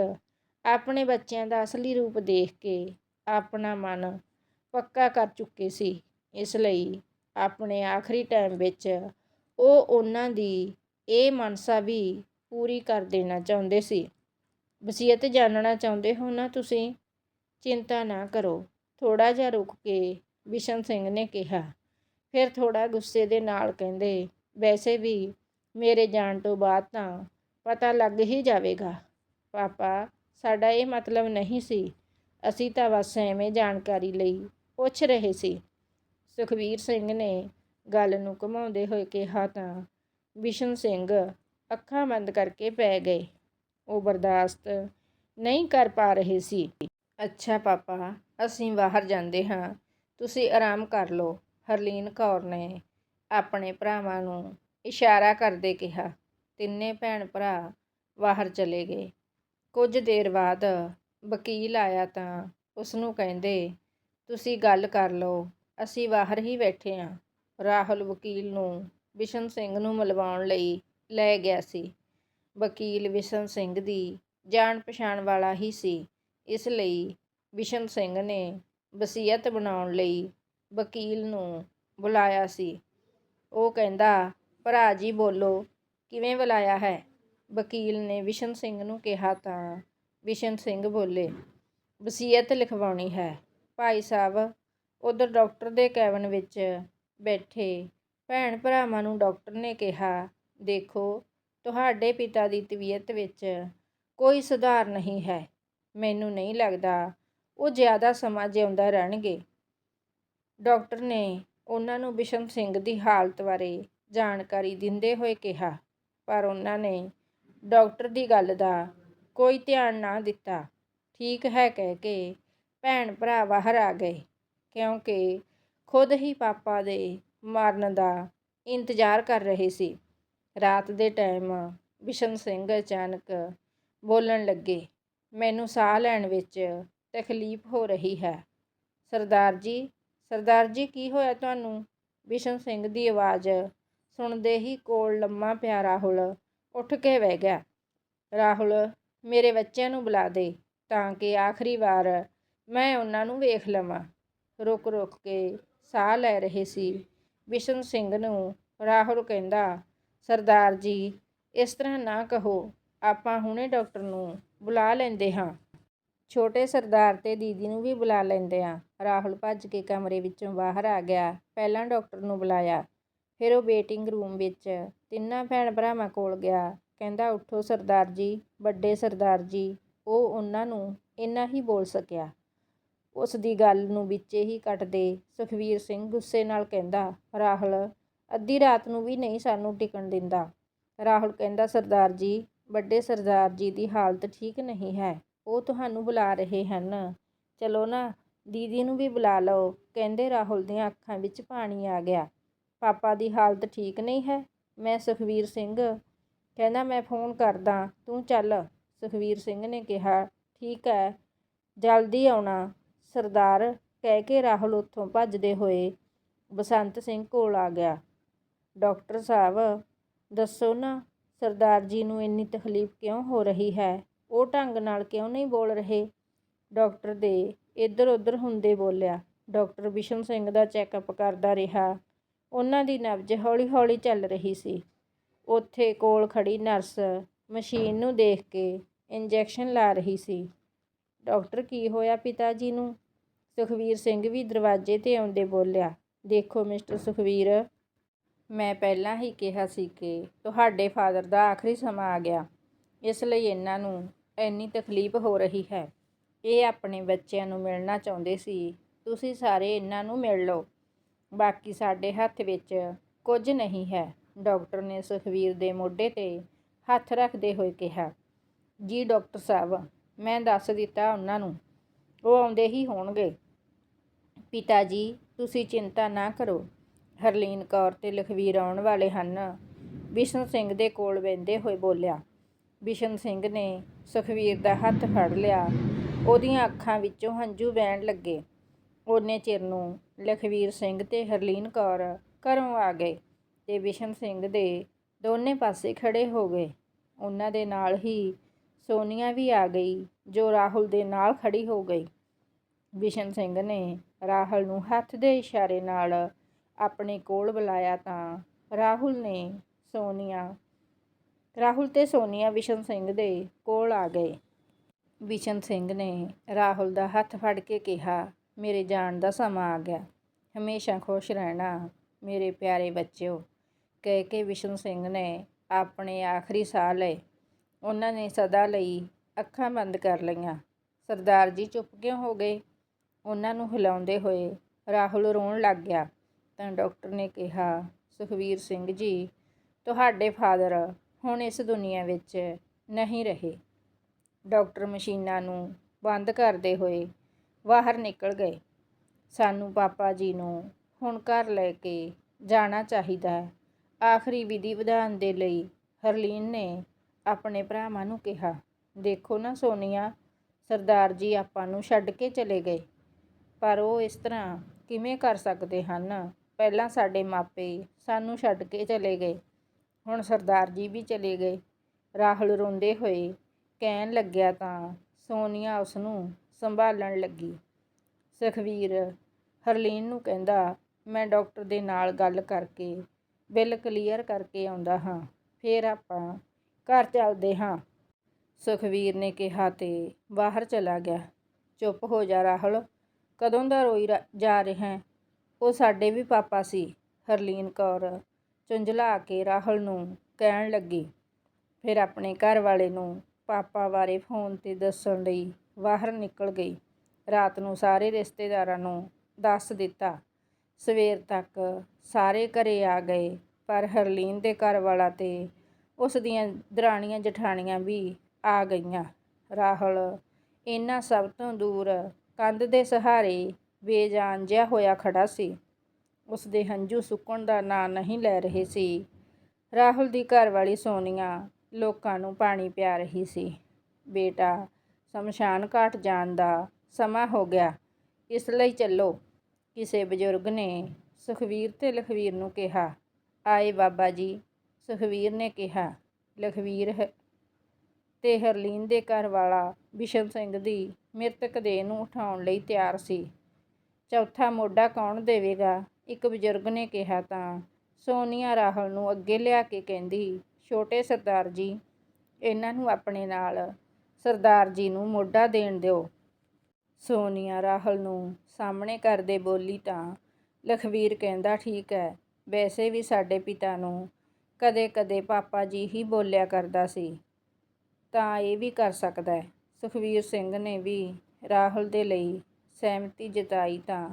ਆਪਣੇ ਬੱਚਿਆਂ ਦਾ ਅਸਲੀ ਰੂਪ ਦੇਖ ਕੇ ਆਪਣਾ ਮਨ ਪੱਕਾ ਕਰ ਚੁੱਕੇ ਸੀ। ਇਸ ਲਈ ਆਪਣੇ ਆਖਰੀ ਟਾਈਮ ਵਿੱਚ ਉਹ ਉਹਨਾਂ ਦੀ ਇਹ ਮਨਸਾ ਵੀ ਪੂਰੀ ਕਰ ਦੇਣਾ ਚਾਹੁੰਦੇ ਸੀ। ਵਸੀਅਤ ਜਾਣਨਾ ਚਾਹੁੰਦੇ ਹੋ ਨਾ ਤੁਸੀਂ? ਚਿੰਤਾ ਨਾ ਕਰੋ। ਥੋੜਾ ਜਿਹਾ ਰੁਕ ਕੇ ਬਿਸ਼ਨ ਸਿੰਘ ਨੇ ਕਿਹਾ। ਫਿਰ ਥੋੜਾ ਗੁੱਸੇ ਦੇ ਨਾਲ ਕਹਿੰਦੇ, ਵੈਸੇ ਵੀ ਮੇਰੇ ਜਾਣ ਤੋਂ ਬਾਅਦ ਤਾਂ ਪਤਾ ਲੱਗ ਹੀ ਜਾਵੇਗਾ। ਪਾਪਾ, ਸਾਡਾ ਇਹ ਮਤਲਬ ਨਹੀਂ ਸੀ। ਅਸੀਂ ਤਾਂ ਬਸ ਐਵੇਂ ਜਾਣਕਾਰੀ ਲਈ ਪੁੱਛ ਰਹੇ ਸੀ। ਸੁਖਵੀਰ ਸਿੰਘ ਨੇ ਗੱਲ ਨੂੰ ਘੁਮਾਉਂਦੇ ਹੋਏ ਕਿਹਾ ਤਾਂ ਬਿਸ਼ਨ ਸਿੰਘ ਅੱਖਾਂ ਬੰਦ ਕਰਕੇ ਪੈ ਗਏ। ਉਹ ਬਰਦਾਸ਼ਤ ਨਹੀਂ ਕਰ ਪਾ ਰਹੇ ਸੀ। ਅੱਛਾ ਪਾਪਾ, ਅਸੀਂ ਬਾਹਰ ਜਾਂਦੇ ਹਾਂ। ਤੁਸੀਂ ਆਰਾਮ ਕਰ ਲਓ, ਹਰਲੀਨ ਕੌਰ ਨੇ ਆਪਣੇ ਭਰਾਵਾਂ ਨੂੰ ਇਸ਼ਾਰਾ ਕਰਦੇ ਕਿਹਾ। ਤਿੰਨੇ ਭੈਣ ਭਰਾ ਬਾਹਰ ਚਲੇ ਗਏ। ਕੁਝ ਦੇਰ ਬਾਅਦ ਵਕੀਲ ਆਇਆ ਤਾਂ ਉਸ ਨੂੰ ਕਹਿੰਦੇ, ਤੁਸੀਂ ਗੱਲ ਕਰ ਲਓ ਅਸੀਂ ਬਾਹਰ ਹੀ ਬੈਠੇ ਹਾਂ ਰਾਹੁਲ ਵਕੀਲ ਨੂੰ ਬਿਸ਼ਨ ਸਿੰਘ ਨੂੰ ਮਿਲਵਾਉਣ ਲਈ ਲੈ ਗਿਆ ਸੀ। ਵਕੀਲ ਬਿਸ਼ਨ ਸਿੰਘ ਦੀ ਜਾਣ ਪਛਾਣ ਵਾਲਾ ਹੀ ਸੀ। ਇਸ ਲਈ ਬਿਸ਼ਨ ਸਿੰਘ ਨੇ ਵਸੀਅਤ ਬਣਾਉਣ ਲਈ ਵਕੀਲ ਨੂੰ ਬੁਲਾਇਆ ਸੀ। ਉਹ ਕਹਿੰਦਾ, ਭਰਾ ਜੀ, ਬੋਲੋ, ਕਿਵੇਂ ਬੁਲਾਇਆ ਹੈ? ਵਕੀਲ ਨੇ ਵਿਸ਼ਨ ਸਿੰਘ ਨੂੰ ਕਿਹਾ ਤਾਂ ਵਿਸ਼ਨ ਸਿੰਘ ਬੋਲੇ, ਵਸੀਅਤ ਲਿਖਵਾਉਣੀ ਹੈ। ਭਾਈ ਸਾਹਿਬ ਉਧਰ ਡਾਕਟਰ ਦੇ ਕੈਬਨ ਵਿੱਚ ਬੈਠੇ। ਭੈਣ ਭਰਾਵਾਂ ਨੂੰ ਡਾਕਟਰ ਨੇ ਕਿਹਾ, ਦੇਖੋ, ਤੁਹਾਡੇ ਪਿਤਾ ਦੀ ਤਬੀਅਤ ਵਿੱਚ ਕੋਈ ਸੁਧਾਰ ਨਹੀਂ ਹੈ। ਮੈਨੂੰ ਨਹੀਂ ਲੱਗਦਾ ਉਹ ਜ਼ਿਆਦਾ ਸਮਾਂ ਜਿਉਂਦਾ ਰਹਿਣਗੇ। ਡਾਕਟਰ ਨੇ ਉਹਨਾਂ ਨੂੰ ਬਿਸ਼ਨ ਸਿੰਘ ਦੀ ਹਾਲਤ ਬਾਰੇ ਜਾਣਕਾਰੀ ਦਿੰਦੇ ਹੋਏ ਕਿਹਾ, ਪਰ ਉਹਨਾਂ ਨੇ ਡਾਕਟਰ ਦੀ ਗੱਲ ਦਾ ਕੋਈ ਧਿਆਨ ਨਾ ਦਿੱਤਾ। ਠੀਕ ਹੈ, ਕਹਿ ਕੇ ਭੈਣ ਭਰਾ ਬਾਹਰ ਆ ਗਏ। ਕਿਉਂਕਿ ਖੁਦ ਹੀ ਪਾਪਾ ਦੇ ਮਰਨ ਦਾ ਇੰਤਜ਼ਾਰ ਕਰ ਰਹੇ ਸੀ। ਰਾਤ ਦੇ ਟਾਈਮ ਬਿਸ਼ਨ ਸਿੰਘ ਅਚਾਨਕ ਬੋਲਣ ਲੱਗੇ, ਮੈਨੂੰ ਸਾਹ ਲੈਣ ਵਿੱਚ ਤਕਲੀਫ ਹੋ ਰਹੀ ਹੈ। ਸਰਦਾਰ ਜੀ ਸਰਦਾਰ ਜੀ, ਕੀ ਹੋਇਆ ਤੁਹਾਨੂੰ? ਬਿਸ਼ਨ ਸਿੰਘ ਦੀ ਆਵਾਜ਼ ਸੁਣਦੇ ਹੀ ਕੋਲ ਲੰਮਾ ਪਿਆ ਰਾਹੁਲ ਉੱਠ ਕੇ ਬਹਿ ਗਿਆ। ਰਾਹੁਲ, ਮੇਰੇ ਬੱਚਿਆਂ ਨੂੰ ਬੁਲਾ ਦੇ ਤਾਂ ਕਿ ਆਖਰੀ ਵਾਰ ਮੈਂ ਉਹਨਾਂ ਨੂੰ ਵੇਖ ਲਵਾਂ। ਰੁਕ ਰੁਕ ਕੇ ਸਾਹ ਲੈ ਰਹੇ ਸੀ। ਵਿਸ਼ਨ ਸਿੰਘ ਨੂੰ ਰਾਹੁਲ ਕਹਿੰਦਾ, ਸਰਦਾਰ ਜੀ, ਇਸ ਤਰ੍ਹਾਂ ਨਾ ਕਹੋ, ਆਪਾਂ ਹੁਣੇ ਡਾਕਟਰ ਨੂੰ ਬੁਲਾ ਲੈਂਦੇ ਹਾਂ। ਛੋਟੇ ਸਰਦਾਰ ਤੇ ਦੀਦੀ ਨੂੰ ਵੀ ਬੁਲਾ ਲੈਂਦੇ ਆ ਰਾਹੁਲ ਭੱਜ ਕੇ ਕਮਰੇ ਵਿੱਚੋਂ ਬਾਹਰ ਆ ਗਿਆ। ਪਹਿਲਾਂ ਡਾਕਟਰ ਨੂੰ ਬੁਲਾਇਆ। ਫਿਰ ਉਹ ਵੇਟਿੰਗ ਰੂਮ ਵਿੱਚ ਤਿੰਨਾਂ ਭੈਣ ਭਰਾਵਾਂ ਕੋਲ ਗਿਆ। ਕਹਿੰਦਾ, ਉੱਠੋ ਸਰਦਾਰ ਜੀ, ਵੱਡੇ ਸਰਦਾਰ ਜੀ। ਉਹ ਉਹਨਾਂ ਨੂੰ ਇੰਨਾ ਹੀ ਬੋਲ ਸਕਿਆ। ਉਸ ਦੀ ਗੱਲ ਨੂੰ ਵਿੱਚੇ ਹੀ ਕੱਟਦੇ ਸੁਖਵੀਰ ਸਿੰਘ ਗੁੱਸੇ ਨਾਲ ਕਹਿੰਦਾ, ਰਾਹੁਲ, ਅੱਧੀ ਰਾਤ ਨੂੰ ਵੀ ਨਹੀਂ ਸਾਨੂੰ ਟਿਕਣ ਦਿੰਦਾ। ਰਾਹੁਲ ਕਹਿੰਦਾ, ਸਰਦਾਰ ਜੀ, ਵੱਡੇ ਸਰਦਾਰ ਜੀ ਦੀ ਹਾਲਤ ਠੀਕ ਨਹੀਂ ਹੈ। ਉਹ ਤੁਹਾਨੂੰ ਬੁਲਾ ਰਹੇ ਹਨ। ਚਲੋ ਨਾ, ਦੀਦੀ ਨੂੰ ਵੀ ਬੁਲਾ ਲਓ। ਕਹਿੰਦੇ ਰਾਹੁਲ ਦੀਆਂ ਅੱਖਾਂ ਵਿੱਚ ਪਾਣੀ ਆ ਗਿਆ। ਪਾਪਾ ਦੀ ਹਾਲਤ ਠੀਕ ਨਹੀਂ ਹੈ? ਮੈਂ ਸੁਖਵੀਰ ਸਿੰਘ। ਕਹਿੰਦਾ, ਮੈਂ ਫੋਨ ਕਰਦਾ। ਤੂੰ ਚੱਲ। ਸੁਖਵੀਰ ਸਿੰਘ ਨੇ ਕਿਹਾ, ਠੀਕ ਹੈ, ਜਲਦੀ ਆਉਣਾ। ਸਰਦਾਰ ਕਹਿ ਕੇ ਰਾਹੁਲ ਉੱਥੋਂ ਭੱਜਦੇ ਹੋਏ ਬਸੰਤ ਸਿੰਘ ਕੋਲ ਆ ਗਿਆ। ਡਾਕਟਰ ਸਾਹਿਬ, ਦੱਸੋ ਨਾ, ਸਰਦਾਰ ਜੀ ਨੂੰ ਇੰਨੀ ਤਕਲੀਫ ਕਿਉਂ ਹੋ ਰਹੀ ਹੈ? ਉਹ ਢੰਗ ਨਾਲ ਕਿਉਂ ਨਹੀਂ ਬੋਲ ਰਹੇ? ਡਾਕਟਰ ਦੇ ਇੱਧਰ ਉੱਧਰ ਹੁੰਦੇ ਬੋਲਿਆ। ਡਾਕਟਰ ਬਿਸ਼ਨ ਸਿੰਘ ਦਾ ਚੈੱਕਅਪ ਕਰਦਾ ਰਿਹਾ। ਉਹਨਾਂ ਦੀ ਨਬਜ਼ ਹੌਲੀ-ਹੌਲੀ ਚੱਲ ਰਹੀ ਸੀ। ਉੱਥੇ ਕੋਲ ਖੜੀ ਨਰਸ ਮਸ਼ੀਨ ਨੂੰ ਦੇਖ ਕੇ ਇੰਜੈਕਸ਼ਨ ਲਾ ਰਹੀ ਸੀ। ਡਾਕਟਰ, ਕੀ ਹੋਇਆ ਪਿਤਾ ਜੀ ਨੂੰ? ਸੁਖਵੀਰ ਸਿੰਘ ਵੀ ਦਰਵਾਜ਼ੇ ਤੇ ਆਉਂਦੇ ਬੋਲਿਆ, ਦੇਖੋ ਮਿਸਟਰ ਸੁਖਵੀਰ, ਮੈਂ ਪਹਿਲਾਂ ਹੀ ਕਿਹਾ ਸੀ ਕਿ ਤੁਹਾਡੇ ਫਾਦਰ ਦਾ ਆਖਰੀ ਸਮਾਂ ਆ ਗਿਆ। ਇਸ ਲਈ ਇਹਨਾਂ ਨੂੰ ਇੰਨੀ ਤਕਲੀਫ ਹੋ ਰਹੀ ਹੈ। ਇਹ ਆਪਣੇ ਬੱਚਿਆਂ ਨੂੰ ਮਿਲਣਾ ਚਾਹੁੰਦੇ ਸੀ। ਤੁਸੀਂ ਸਾਰੇ ਇਹਨਾਂ ਨੂੰ ਮਿਲ ਲਓ। ਬਾਕੀ ਸਾਡੇ ਹੱਥ ਵਿੱਚ ਕੁਝ ਨਹੀਂ ਹੈ। ਡਾਕਟਰ ਨੇ ਸੁਖਵੀਰ ਦੇ ਮੋਢੇ ਤੇ ਹੱਥ ਰੱਖਦੇ ਹੋਏ ਕਿਹਾ, ਜੀ ਡਾਕਟਰ ਸਾਹਿਬ, ਮੈਂ ਦੱਸ ਦਿੱਤਾ ਉਹਨਾਂ ਨੂੰ। ਉਹ ਆਉਂਦੇ ਹੀ ਹੋਣਗੇ। ਪਿਤਾ ਜੀ, ਤੁਸੀਂ ਚਿੰਤਾ ਨਾ ਕਰੋ। ਹਰਲੀਨ ਕੌਰ ਤੇ ਲਖਵੀਰ ਆਉਣ ਵਾਲੇ ਹਨ। ਵਿਸ਼ਨ ਸਿੰਘ ਦੇ ਕੋਲ ਬੈੰਦੇ ਹੋਏ ਬੋਲਿਆ, ਵਿਸ਼ਨ ਸਿੰਘ ਨੇ ਸੁਖਵੀਰ ਦਾ ਹੱਥ ਫੜ ਲਿਆ। ਉਹਦੀਆਂ ਅੱਖਾਂ ਵਿੱਚੋਂ ਹੰਝੂ ਵਹਿਣ ਲੱਗੇ। ਉਹਨੇ ਚਿਰ ਨੂੰ ਲਖਵੀਰ ਸਿੰਘ ਤੇ ਹਰਲੀਨ ਕੌਰ ਘਰੋਂ ਆ ਗਏ ਤੇ ਵਿਸ਼ਨ ਸਿੰਘ ਦੇ ਦੋਨੇ ਪਾਸੇ ਖੜੇ ਹੋ ਗਏ। ਉਹਨਾਂ ਦੇ ਨਾਲ ਹੀ ਸੋਨੀਆ ਵੀ ਆ ਗਈ, ਜੋ ਰਾਹੁਲ ਦੇ ਨਾਲ ਖੜੀ ਹੋ ਗਈ। ਵਿਸ਼ਨ ਸਿੰਘ ਨੇ ਰਾਹੁਲ ਨੂੰ ਹੱਥ ਦੇ ਇਸ਼ਾਰੇ ਨਾਲ ਆਪਣੇ ਕੋਲ ਬੁਲਾਇਆ ਤਾਂ ਰਾਹੁਲ ਨੇ ਸੋਨੀਆ, ਰਾਹੁਲ ਤੇ ਸੋਨੀਆ ਵਿਸ਼ਨ ਸਿੰਘ ਦੇ ਕੋਲ ਆ ਗਏ। ਵਿਸ਼ਨ ਸਿੰਘ ਨੇ ਰਾਹੁਲ ਦਾ ਹੱਥ ਫੜ ਕੇ ਕਿਹਾ, ਮੇਰੇ ਜਾਣ ਦਾ ਸਮਾਂ ਆ ਗਿਆ। ਹਮੇਸ਼ਾ ਖੁਸ਼ ਰਹਿਣਾ, ਮੇਰੇ ਪਿਆਰੇ ਬੱਚਿਓ। ਕਹਿ ਕੇ ਵਿਸ਼ਨ ਸਿੰਘ ਨੇ ਆਪਣੇ ਆਖਰੀ ਸਾਹ ਲਏ। ਉਹਨਾਂ ਨੇ ਸਦਾ ਲਈ ਅੱਖਾਂ ਬੰਦ ਕਰ ਲਈਆਂ। ਸਰਦਾਰ ਜੀ ਚੁੱਪ ਕਿਉਂ ਹੋ ਗਏ? ਉਹਨਾਂ ਨੂੰ ਹਿਲਾਉਂਦੇ ਹੋਏ ਰਾਹੁਲ ਰੋਣ ਲੱਗ ਗਿਆ। ਤਾਂ ਡਾਕਟਰ ਨੇ ਕਿਹਾ, ਸੁਖਵੀਰ ਸਿੰਘ ਜੀ, ਤੁਹਾਡੇ ਫਾਦਰ ਹੁਣ ਇਸ ਦੁਨੀਆ ਵਿੱਚ ਨਹੀਂ ਰਹੇ। ਡਾਕਟਰ ਮਸ਼ੀਨਾਂ ਨੂੰ ਬੰਦ ਕਰਦੇ ਹੋਏ ਬਾਹਰ ਨਿਕਲ ਗਏ। ਸਾਨੂੰ ਪਾਪਾ ਜੀ ਨੂੰ ਹੁਣ ਘਰ ਲੈ ਕੇ ਜਾਣਾ ਚਾਹੀਦਾ ਹੈ। ਆਖਰੀ ਵਿਧੀ ਵਿਧਾਨ ਦੇ ਲਈ ਹਰਲੀਨ ਨੇ ਆਪਣੇ ਭਰਾਵਾਂ ਨੂੰ ਕਿਹਾ, ਦੇਖੋ ਨਾ ਸੋਨੀਆ, ਸਰਦਾਰ ਜੀ ਆਪਾਂ ਨੂੰ ਛੱਡ ਕੇ ਚਲੇ ਗਏ। ਪਰ ਉਹ ਇਸ ਤਰ੍ਹਾਂ ਕਿਵੇਂ ਕਰ ਸਕਦੇ ਹਨ? ਪਹਿਲਾਂ ਸਾਡੇ ਮਾਪੇ ਸਾਨੂੰ ਛੱਡ ਕੇ ਚਲੇ ਗਏ। ਹੁਣ ਸਰਦਾਰ ਜੀ ਵੀ ਚਲੇ ਗਏ। ਰਾਹੁਲ ਰੋਂਦੇ ਹੋਏ ਕਹਿਣ ਲੱਗਿਆ ਤਾਂ ਸੋਨੀਆ ਉਸ ਨੂੰ ਸੰਭਾਲਣ ਲੱਗੀ। ਸੁਖਵੀਰ ਹਰਲੀਨ ਨੂੰ ਕਹਿੰਦਾ, ਮੈਂ ਡਾਕਟਰ ਦੇ ਨਾਲ ਗੱਲ ਕਰਕੇ, ਬਿੱਲ ਕਲੀਅਰ ਕਰਕੇ ਆਉਂਦਾ ਹਾਂ। ਫਿਰ ਆਪਾਂ ਘਰ ਚੱਲਦੇ ਹਾਂ। ਸੁਖਵੀਰ ਨੇ ਕਿਹਾ ਤੇ ਬਾਹਰ ਚਲਾ ਗਿਆ। ਚੁੱਪ ਹੋ ਜਾ ਰਾਹੁਲ। ਕਦੋਂ ਦਾ ਰੋਈ ਜਾ ਰਿਹਾ ਉਹ ਸਾਡੇ ਵੀ ਪਾਪਾ ਸੀ, ਹਰਲੀਨ ਕੌਰ। ਚੁੰਝਲਾ ਕੇ ਰਾਹੁਲ ਨੂੰ ਕਹਿਣ ਲੱਗੀ। ਫਿਰ ਆਪਣੇ ਘਰ ਵਾਲੇ ਨੂੰ ਪਾਪਾ ਬਾਰੇ ਫੋਨ ਤੇ ਦੱਸਣ ਲਈ ਬਾਹਰ ਨਿਕਲ ਗਈ। ਰਾਤ ਨੂੰ ਸਾਰੇ ਰਿਸ਼ਤੇਦਾਰਾਂ ਨੂੰ ਦੱਸ ਦਿੱਤਾ। ਸਵੇਰ ਤੱਕ ਸਾਰੇ ਘਰੇ ਆ ਗਏ, ਪਰ ਹਰਲੀਨ ਦੇ ਘਰ ਵਾਲਾ ਤੇ ਉਸ ਦੀਆਂ ਦਰਾਣੀਆਂ ਜਠਾਣੀਆਂ ਵੀ ਆ ਗਈਆਂ। ਰਾਹੁਲ, ਇਹਨਾਂ ਸਭ ਤੋਂ ਦੂਰ ਕੰਧ ਦੇ ਸਹਾਰੇ ਬੇਜਾਨ ਜਿਹਾ ਹੋਇਆ ਖੜਾ ਸੀ। ਉਸ ਦੇ ਹੰਝੂ ਸੁੱਕਣ ਦਾ ਨਾਂ ਨਹੀਂ ਲੈ ਰਹੇ ਸੀ। ਰਾਹੁਲ ਦੀ ਘਰਵਾਲੀ ਸੋਨੀਆ ਲੋਕਾਂ ਨੂੰ ਪਾਣੀ ਪਿਆ ਰਹੀ ਸੀ। ਬੇਟਾ, ਸ਼ਮਸ਼ਾਨ ਘਾਟ ਜਾਣ ਦਾ ਸਮਾਂ ਹੋ ਗਿਆ। ਇਸ ਲਈ ਚੱਲੋ। ਕਿਸੇ ਬਜ਼ੁਰਗ ਨੇ ਸੁਖਵੀਰ ਤੇ ਲਖਵੀਰ ਨੂੰ ਕਿਹਾ। ਆਏ ਬਾਬਾ ਜੀ, ਸੁਖਵੀਰ ਨੇ ਕਿਹਾ, ਲਖਵੀਰ ਤੇ ਹਰਲੀਨ ਦੇ ਘਰ ਵਾਲਾ ਬਿਸ਼ਨ ਸਿੰਘ ਦੀ ਮ੍ਰਿਤਕ ਦੇਹ ਨੂੰ ਉਠਾਉਣ ਲਈ ਤਿਆਰ ਸੀ। ਚੌਥਾ ਮੋਢਾ ਕੌਣ ਦੇਵੇਗਾ? ਇੱਕ ਬਜ਼ੁਰਗ ਨੇ ਕਿਹਾ ਤਾਂ ਸੋਨੀਆ ਰਾਹੁਲ ਨੂੰ ਅੱਗੇ ਲਿਆ ਕੇ ਕਹਿੰਦੀ, ਛੋਟੇ ਸਰਦਾਰ ਜੀ, ਇਹਨਾਂ ਨੂੰ ਆਪਣੇ ਨਾਲ ਸਰਦਾਰ ਜੀ ਨੂੰ ਮੋਢਾ ਦੇਣ ਦਿਓ। ਸੋਨੀਆ ਰਾਹੁਲ ਨੂੰ ਸਾਹਮਣੇ ਕਰਦੇ ਬੋਲੀ ਤਾਂ ਲਖਵੀਰ ਕਹਿੰਦਾ, ਠੀਕ ਹੈ, ਵੈਸੇ ਵੀ ਸਾਡੇ ਪਿਤਾ ਨੂੰ ਕਦੇ-ਕਦੇ ਪਾਪਾ ਜੀ ਹੀ ਬੋਲਿਆ ਕਰਦਾ ਸੀ। ਤਾਂ ਇਹ ਵੀ ਕਰ ਸਕਦਾ ਹੈ। ਸੁਖਵੀਰ ਸਿੰਘ ਨੇ ਵੀ ਰਾਹੁਲ ਦੇ ਲਈ ਸਹਿਮਤੀ ਜਤਾਈ ਤਾਂ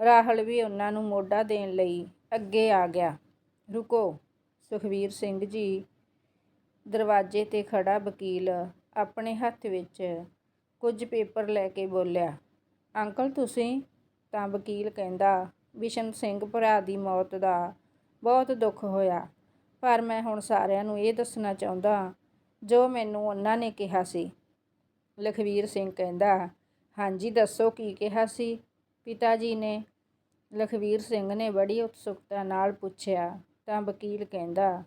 ਰਾਹੁਲ ਵੀ ਉਹਨਾਂ ਨੂੰ ਮੋਢਾ ਦੇਣ ਲਈ ਅੱਗੇ ਆ ਗਿਆ। ਰੁਕੋ, ਸੁਖਵੀਰ ਸਿੰਘ ਜੀ। ਦਰਵਾਜ਼ੇ ਤੇ ਖੜਾ ਵਕੀਲ ਆਪਣੇ ਹੱਥ ਵਿੱਚ ਕੁਝ ਪੇਪਰ ਲੈ ਕੇ ਬੋਲਿਆ, ਅੰਕਲ, ਤੁਸੀਂ? ਤਾਂ ਵਕੀਲ ਕਹਿੰਦਾ, ਵਿਸ਼ਨ ਸਿੰਘ ਭਰਾ ਦੀ ਮੌਤ ਦਾ ਬਹੁਤ ਦੁੱਖ ਹੋਇਆ, ਪਰ ਮੈਂ ਹੁਣ ਸਾਰਿਆਂ ਨੂੰ ਇਹ ਦੱਸਣਾ ਚਾਹੁੰਦਾ ਜੋ ਮੈਨੂੰ ਉਹਨਾਂ ਨੇ ਕਿਹਾ ਸੀ। ਲਖਵੀਰ ਸਿੰਘ ਕਹਿੰਦਾ, ਹਾਂਜੀ, ਦੱਸੋ ਕੀ ਕਿਹਾ ਸੀ? ਪਿਤਾ ਜੀ ਨੇ ਲਖਵੀਰ ਸਿੰਘ ਨੇ ਬੜੀ ਉਤਸੁਕਤਾ ਨਾਲ ਪੁੱਛਿਆ। ਤਾਂ ਵਕੀਲ ਕਹਿੰਦਾ,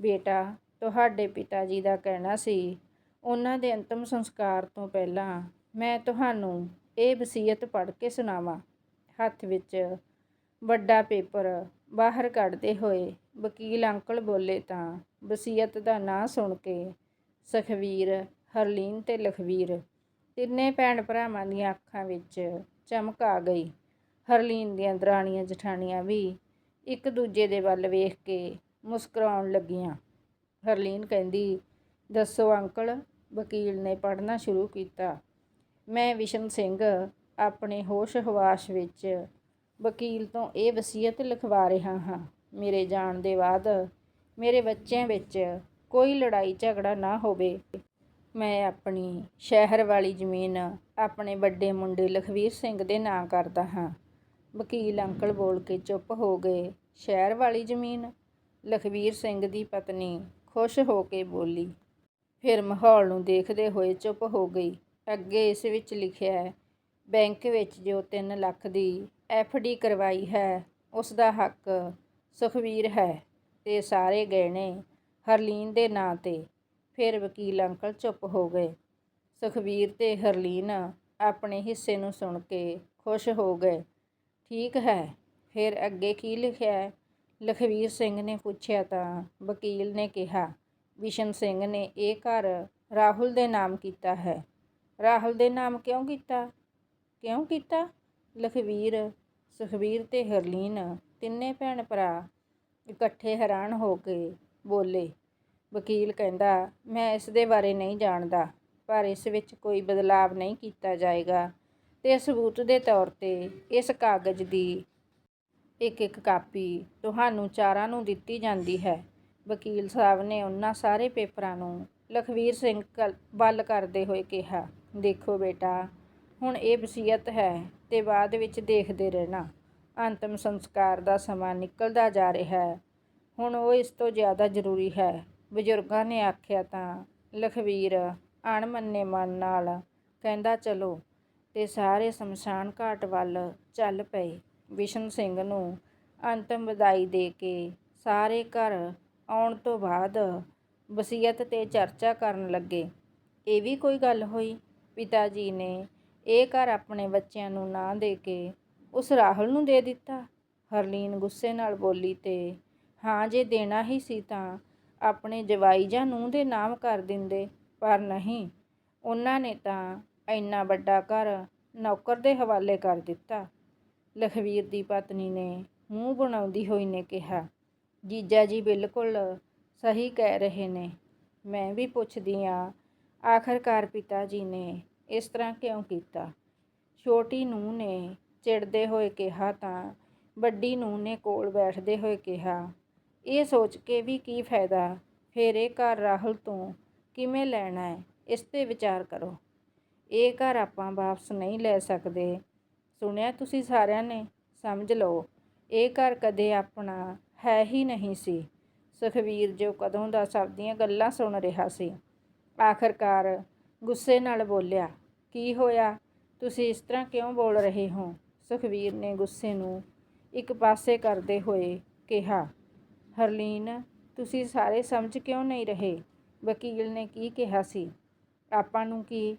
ਬੇਟਾ, ਤੁਹਾਡੇ ਪਿਤਾ ਜੀ ਦਾ ਕਹਿਣਾ ਸੀ, ਉਹਨਾਂ ਦੇ ਅੰਤਮ ਸੰਸਕਾਰ ਤੋਂ ਪਹਿਲਾਂ ਮੈਂ ਤੁਹਾਨੂੰ ਇਹ ਵਸੀਅਤ ਪੜ੍ਹ ਕੇ ਸੁਣਾਵਾਂ। ਹੱਥ ਵਿੱਚ ਵੱਡਾ ਪੇਪਰ ਬਾਹਰ ਕੱਢਦੇ ਹੋਏ ਵਕੀਲ ਅੰਕਲ ਬੋਲੇ ਤਾਂ ਵਸੀਅਤ ਦਾ ਨਾਂ ਸੁਣ ਕੇ ਸਖਵੀਰ, ਹਰਲੀਨ ਤੇ ਲਖਵੀਰ। ਤਿੰਨੇ ਭੈਣ ਭਰਾਵਾਂ ਦੀਆਂ ਅੱਖਾਂ ਵਿੱਚ ਚਮਕ ਆ ਗਈ। ਹਰਲੀਨ ਦੀਆਂ ਦਰਾਣੀਆਂ ਜਠਾਣੀਆਂ ਵੀ ਇੱਕ ਦੂਜੇ ਦੇ ਵੱਲ ਵੇਖ ਕੇ ਮੁਸਕਰਾਉਣ ਲੱਗੀਆਂ। ਹਰਲੀਨ ਕਹਿੰਦੀ, ਦੱਸੋ ਅੰਕਲ, ਵਕੀਲ ਨੇ ਪੜ੍ਹਨਾ ਸ਼ੁਰੂ ਕੀਤਾ। ਮੈਂ ਵਿਸ਼ਨ ਸਿੰਘ, ਆਪਣੇ ਹੋਸ਼ ਹਵਾਸ ਵਿੱਚ ਵਕੀਲ ਤੋਂ ਇਹ ਵਸੀਅਤ ਲਿਖਵਾ ਰਿਹਾ ਹਾਂ। ਮੇਰੇ ਜਾਣ ਦੇ ਬਾਅਦ ਮੇਰੇ ਬੱਚਿਆਂ ਵਿੱਚ ਕੋਈ ਲੜਾਈ ਝਗੜਾ ਨਾ ਹੋਵੇ। ਮੈਂ ਆਪਣੀ ਸ਼ਹਿਰ ਵਾਲੀ ਜ਼ਮੀਨ ਆਪਣੇ ਵੱਡੇ ਮੁੰਡੇ ਲਖਵੀਰ ਸਿੰਘ ਦੇ ਨਾਂ ਕਰਦਾ ਹਾਂ। ਵਕੀਲ ਅੰਕਲ ਬੋਲ ਕੇ ਚੁੱਪ ਹੋ ਗਏ। ਸ਼ਹਿਰ ਵਾਲੀ ਜ਼ਮੀਨ? ਲਖਵੀਰ ਸਿੰਘ ਦੀ ਪਤਨੀ ਖੁਸ਼ ਹੋ ਕੇ ਬੋਲੀ। ਫਿਰ ਮਾਹੌਲ ਨੂੰ ਦੇਖਦੇ ਹੋਏ ਚੁੱਪ ਹੋ ਗਈ। ਅੱਗੇ ਇਸ ਵਿੱਚ ਲਿਖਿਆ ਹੈ, ਬੈਂਕ ਵਿੱਚ ਜੋ 3 ਲੱਖ ਦੀ ਡੀ ਕਰਵਾਈ ਹੈ, ਉਸ ਦਾ ਹੱਕ ਸੁਖਵੀਰ ਹੈ ਤੇ ਸਾਰੇ ਗਹਿਣੇ ਹਰਲੀਨ ਦੇ ਨਾਂ ਤੇ। ਫਿਰ ਵਕੀਲ ਅੰਕਲ ਚੁੱਪ ਹੋ ਗਏ। ਸੁਖਵੀਰ ਤੇ ਹਰਲੀਨ ਆਪਣੇ ਹਿੱਸੇ ਨੂੰ ਸੁਣ ਕੇ ਖੁਸ਼ ਹੋ ਗਏ। ਠੀਕ ਹੈ, ਫਿਰ ਅੱਗੇ ਕੀ ਲਿਖਿਆ ਹੈ? ਲਖਵੀਰ ਸਿੰਘ ਨੇ ਪੁੱਛਿਆ ਤਾਂ ਵਕੀਲ ਨੇ ਕਿਹਾ, ਵਿਸ਼ਨ ਸਿੰਘ ਨੇ ਇਹ ਘਰ ਰਾਹੁਲ ਦੇ ਨਾਮ ਕੀਤਾ ਹੈ। ਰਾਹੁਲ ਦੇ ਨਾਮ ਕਿਉਂ ਕੀਤਾ? ਕਿਉਂ ਕੀਤਾ? ਲਖਵੀਰ ਸੁਖਵੀਰ ਤੇ ਹਰਲੀਨ ਤਿੰਨੇ ਭੈਣ ਭਰਾ ਇਕੱਠੇ ਹੈਰਾਨ ਹੋ ਕੇ ਬੋਲੇ। ਵਕੀਲ ਕਹਿੰਦਾ, ਮੈਂ ਇਸ ਦੇ ਬਾਰੇ ਨਹੀਂ ਜਾਣਦਾ, ਪਰ ਇਸ ਵਿੱਚ ਕੋਈ ਬਦਲਾਵ ਨਹੀਂ ਕੀਤਾ ਜਾਏਗਾ। ਤੇ ਸਬੂਤ ਦੇ ਤੌਰ ਤੇ ਇਸ ਕਾਗਜ਼ ਦੀ ਇੱਕ ਇੱਕ ਕਾਪੀ ਤੁਹਾਨੂੰ ਚਾਰਾਂ ਨੂੰ ਦਿੱਤੀ ਜਾਂਦੀ ਹੈ। ਵਕੀਲ ਸਾਹਿਬ ਨੇ ਉਹਨਾਂ ਸਾਰੇ ਪੇਪਰਾਂ ਨੂੰ ਲਖਵੀਰ ਸਿੰਘ ਕਲ- ਵੱਲ ਕਰਦੇ ਹੋਏ ਕਿਹਾ, ਦੇਖੋ ਬੇਟਾ, ਹੁਣ ਇਹ ਵਸੀਅਤ ਹੈ ਤੇ ਬਾਅਦ ਵਿੱਚ ਦੇਖਦੇ ਰਹਿਣਾ। ਅੰਤਮ ਸੰਸਕਾਰ ਦਾ ਸਮਾਂ ਨਿਕਲਦਾ ਜਾ ਰਿਹਾ ਹੈ। ਹੁਣ ਉਹ ਇਸ ਤੋਂ ਜ਼ਿਆਦਾ ਜ਼ਰੂਰੀ ਹੈ। ਬਜ਼ੁਰਗਾਂ ਨੇ ਆਖਿਆ ਤਾਂ, ਲਖਵੀਰ ਅਣਮੰਨੇ ਮਨ ਨਾਲ ਕਹਿੰਦਾ, ਚਲੋ। ਤੇ ਸਾਰੇ ਸ਼ਮਸ਼ਾਨ ਘਾਟ ਵੱਲ ਚੱਲ ਪਏ। ਵਿਸ਼ਨ ਸਿੰਘ ਨੂੰ ਅੰਤਮ ਵਿਦਾਈ ਦੇ ਕੇ ਸਾਰੇ ਘਰ ਆਉਣ ਤੋਂ ਬਾਅਦ ਵਸੀਅਤ ਤੇ ਚਰਚਾ ਕਰਨ ਲੱਗੇ। ਇਹ ਵੀ ਕੋਈ ਗੱਲ ਹੋਈ? ਪਿਤਾ ਜੀ ਨੇ ਇਹ ਘਰ ਆਪਣੇ ਬੱਚਿਆਂ ਨੂੰ ਨਾ ਦੇ ਕੇ ਉਸ ਰਾਹੁਲ ਨੂੰ ਦੇ ਦਿੱਤਾ? ਹਰਲੀਨ ਗੁੱਸੇ ਨਾਲ ਬੋਲੀ ਤੇ ਹਾਂ, ਜੇ ਦੇਣਾ ਹੀ ਸੀ ਤਾਂ ਆਪਣੇ ਜਵਾਈ ਜਾਂ ਨੂੰਹ ਦੇ ਨਾਮ ਕਰ ਦਿੰਦੇ, ਪਰ ਨਹੀਂ। ਉਹਨਾਂ ਨੇ ਤਾਂ ਇੰਨਾ ਵੱਡਾ ਘਰ ਨੌਕਰ ਦੇ ਹਵਾਲੇ ਕਰ ਦਿੱਤਾ। ਲਖਵੀਰ ਦੀ ਪਤਨੀ ਨੇ ਮੂੰਹ ਬਣਾਉਂਦੀ ਹੋਈ ਨੇ ਕਿਹਾ, ਜੀਜਾ ਜੀ ਬਿਲਕੁਲ ਸਹੀ ਕਹਿ ਰਹੇ ਨੇ। ਮੈਂ ਵੀ ਪੁੱਛਦੀ ਆ ਆਖਰਕਾਰ ਪਿਤਾ ਜੀ ਨੇ ਇਸ ਤਰ੍ਹਾਂ ਕਿਉਂ ਕੀਤਾ? ਛੋਟੀ ਨੂੰਹ ਨੇ ਚਿੜਦੇ ਹੋਏ ਕਿਹਾ ਤਾਂ ਵੱਡੀ ਨੂੰਹ ਨੇ ਕੋਲ ਬੈਠਦੇ ਹੋਏ ਕਿਹਾ ਇਹ ਸੋਚ ਕੇ ਵੀ ਕੀ ਫਾਇਦਾ? ਫਿਰ ਇਹ ਘਰ ਰਾਹੁਲ ਤੋਂ ਕਿਵੇਂ ਲੈਣਾ ਹੈ? ਇਸ ਤੇ ਵਿਚਾਰ ਕਰੋ। ਇਹ ਘਰ ਆਪਾਂ ਵਾਪਸ ਨਹੀਂ ਲੈ ਸਕਦੇ। ਸੁਣਿਆ ਤੁਸੀਂ ਸਾਰਿਆਂ ਨੇ? ਸਮਝ ਲਓ। ਇਹ ਘਰ ਕਦੇ ਆਪਣਾ ਹੈ ਹੀ ਨਹੀਂ ਸੀ। ਸੁਖਵੀਰ ਜੋ ਕਦੋਂ ਦਾ ਸਭ ਦੀਆਂ ਗੱਲਾਂ ਸੁਣ ਰਿਹਾ ਸੀ। ਆਖਰਕਾਰ ਗੁੱਸੇ ਨਾਲ ਬੋਲਿਆ, ਕੀ ਹੋਇਆ? ਤੁਸੀਂ ਇਸ ਤਰ੍ਹਾਂ ਕਿਉਂ ਬੋਲ ਰਹੇ ਹੋ? ਸੁਖਵੀਰ ਨੇ ਗੁੱਸੇ ਨੂੰ ਇੱਕ ਪਾਸੇ ਕਰਦੇ ਹੋਏ ਕਿਹਾ ਹਰਲੀਨ, ਤੁਸੀਂ ਸਾਰੇ ਸਮਝ ਕਿਉਂ ਨਹੀਂ ਰਹੇ? ਵਕੀਲ ਨੇ ਕੀ ਕਿਹਾ ਸੀ? ਆਪਾਂ ਨੂੰ ਕੀ?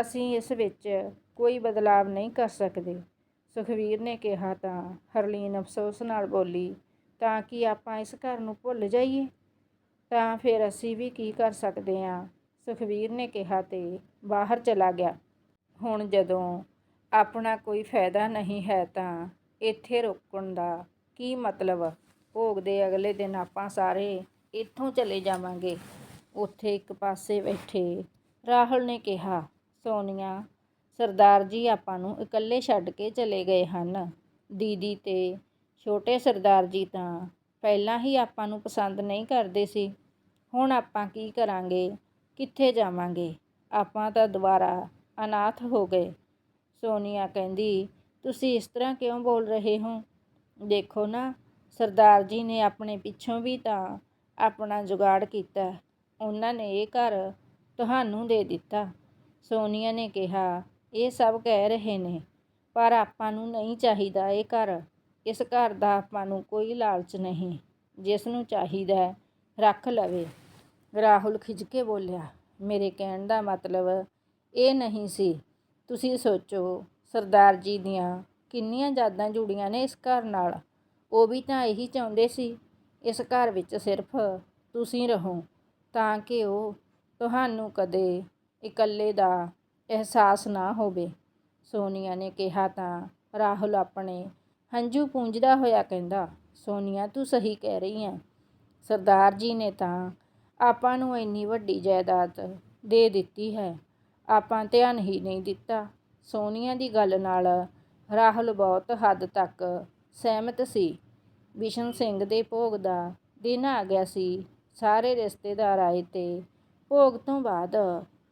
ਅਸੀਂ ਇਸ ਵਿੱਚ ਕੋਈ ਬਦਲਾਵ ਨਹੀਂ ਕਰ ਸਕਦੇ। ਸੁਖਵੀਰ ਨੇ ਕਿਹਾ ਤਾਂ ਹਰਲੀਨ ਅਫਸੋਸ ਨਾਲ ਬੋਲੀ, ਤਾਂ ਕਿ ਆਪਾਂ ਇਸ ਘਰ ਨੂੰ ਭੁੱਲ ਜਾਈਏ? ਤਾਂ ਫਿਰ ਅਸੀਂ ਵੀ ਕੀ ਕਰ ਸਕਦੇ ਹਾਂ ਸੁਖਵੀਰ ਨੇ ਕਿਹਾ ਤੇ ਬਾਹਰ ਚਲਾ ਗਿਆ। ਹੁਣ ਜਦੋਂ ਆਪਣਾ ਕੋਈ ਫਾਇਦਾ ਨਹੀਂ ਹੈ ਤਾਂ ਇੱਥੇ ਰੁਕਣ ਦਾ ਕੀ ਮਤਲਬ? ਭੋਗ ਦੇ ਅਗਲੇ ਦਿਨ ਆਪਾਂ ਸਾਰੇ ਇੱਥੋਂ ਚਲੇ ਜਾਵਾਂਗੇ। ਉੱਥੇ ਇੱਕ ਪਾਸੇ ਬੈਠੇ ਰਾਹੁਲ ਨੇ ਕਿਹਾ, ਸੋਨੀਆ, ਸਰਦਾਰ ਜੀ ਆਪਾਂ ਨੂੰ ਇਕੱਲੇ ਛੱਡ ਕੇ ਚਲੇ ਗਏ ਹਨ। ਦੀਦੀ ਤੇ ਛੋਟੇ ਸਰਦਾਰ ਜੀ ਤਾਂ ਪਹਿਲਾਂ ਹੀ ਆਪਾਂ ਨੂੰ ਪਸੰਦ ਨਹੀਂ ਕਰਦੇ ਸੀ। ਹੁਣ ਆਪਾਂ ਕੀ ਕਰਾਂਗੇ? ਕਿੱਥੇ ਜਾਵਾਂਗੇ? ਆਪਾਂ ਤਾਂ ਦੁਬਾਰਾ ਅਨਾਥ ਹੋ ਗਏ। ਸੋਨੀਆ ਕਹਿੰਦੀ, ਤੁਸੀਂ ਇਸ ਤਰ੍ਹਾਂ ਕਿਉਂ ਬੋਲ ਰਹੇ ਹੋ? ਦੇਖੋ ਨਾ ਸਰਦਾਰ ਜੀ ਨੇ ਆਪਣੇ ਪਿੱਛੋਂ ਵੀ ਤਾਂ ਆਪਣਾ ਜੁਗਾੜ ਕੀਤਾ। ਉਹਨਾਂ ਨੇ ਇਹ ਘਰ ਤੁਹਾਨੂੰ ਦੇ ਦਿੱਤਾ। ਸੋਨੀਆ ਨੇ ਕਿਹਾ, ਇਹ ਸਭ ਕਹਿ ਰਹੇ ਨੇ, ਪਰ ਆਪਾਂ ਨੂੰ ਨਹੀਂ ਚਾਹੀਦਾ ਇਹ ਘਰ। ਇਸ ਘਰ ਦਾ ਆਪਾਂ ਨੂੰ ਕੋਈ ਲਾਲਚ ਨਹੀਂ। ਜਿਸ ਨੂੰ ਚਾਹੀਦਾ ਰੱਖ ਲਵੇ। ਰਾਹੁਲ ਖਿੱਚ ਕੇ ਬੋਲਿਆ, ਮੇਰੇ ਕਹਿਣ ਦਾ ਮਤਲਬ ਇਹ ਨਹੀਂ ਸੀ। ਤੁਸੀਂ ਸੋਚੋ, ਸਰਦਾਰ ਜੀ ਦੀਆਂ ਕਿੰਨੀਆਂ ਯਾਦਾਂ ਜੁੜੀਆਂ ਨੇ ਇਸ ਘਰ ਨਾਲ। ਉਹ ਵੀ ਤਾਂ ਇਹੀ ਚਾਹੁੰਦੇ ਸੀ, ਇਸ ਘਰ ਵਿੱਚ ਸਿਰਫ ਤੁਸੀਂ ਰਹੋ, ਤਾਂ ਕਿ ਉਹ ਤੁਹਾਨੂੰ ਕਦੇ ਇਕੱਲੇ ਦਾ ਅਹਿਸਾਸ ਨਾ ਹੋਵੇ। ਸੋਨੀਆ ਨੇ ਕਿਹਾ ਤਾਂ ਰਾਹੁਲ ਆਪਣੇ ਹੰਝੂ ਪੂੰਝਦਾ ਹੋਇਆ ਕਹਿੰਦਾ, ਸੋਨੀਆ, ਤੂੰ ਸਹੀ ਕਹਿ ਰਹੀ ਹੈ ਸਰਦਾਰ ਜੀ ਨੇ ਤਾਂ ਆਪਾਂ ਨੂੰ ਇੰਨੀ ਵੱਡੀ ਜਾਇਦਾਦ ਦੇ ਦਿੱਤੀ ਹੈ, ਆਪਾਂ ਧਿਆਨ ਹੀ ਨਹੀਂ ਦਿੱਤਾ। ਸੋਨੀਆ ਦੀ ਗੱਲ ਨਾਲ ਰਾਹੁਲ ਬਹੁਤ ਹੱਦ ਤੱਕ ਸਹਿਮਤ ਸੀ। ਬਿਸ਼ਨ ਸਿੰਘ ਦੇ ਭੋਗ ਦਾ ਦਿਨ ਆ ਗਿਆ ਸੀ। ਸਾਰੇ ਰਿਸ਼ਤੇਦਾਰ ਆਏ ਤੇ ਭੋਗ ਤੋਂ ਬਾਅਦ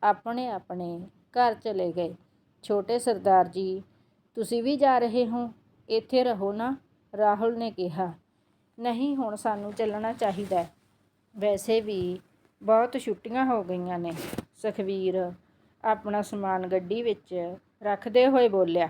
ਆਪਣੇ ਆਪਣੇ ਘਰ ਚਲੇ ਗਏ। ਛੋਟੇ ਸਰਦਾਰ ਜੀ, ਤੁਸੀਂ ਵੀ ਜਾ ਰਹੇ ਹੋ? ਇੱਥੇ ਰਹੋ ਨਾ, ਰਾਹੁਲ ਨੇ ਕਿਹਾ। ਨਹੀਂ, ਹੁਣ ਸਾਨੂੰ ਚੱਲਣਾ ਚਾਹੀਦਾ ਵੈਸੇ ਵੀ ਬਹੁਤ ਛੁੱਟੀਆਂ ਹੋ ਗਈਆਂ ਨੇ। ਸੁਖਵੀਰ ਆਪਣਾ ਸਮਾਨ ਗੱਡੀ ਵਿੱਚ ਰੱਖਦੇ ਹੋਏ ਬੋਲਿਆ।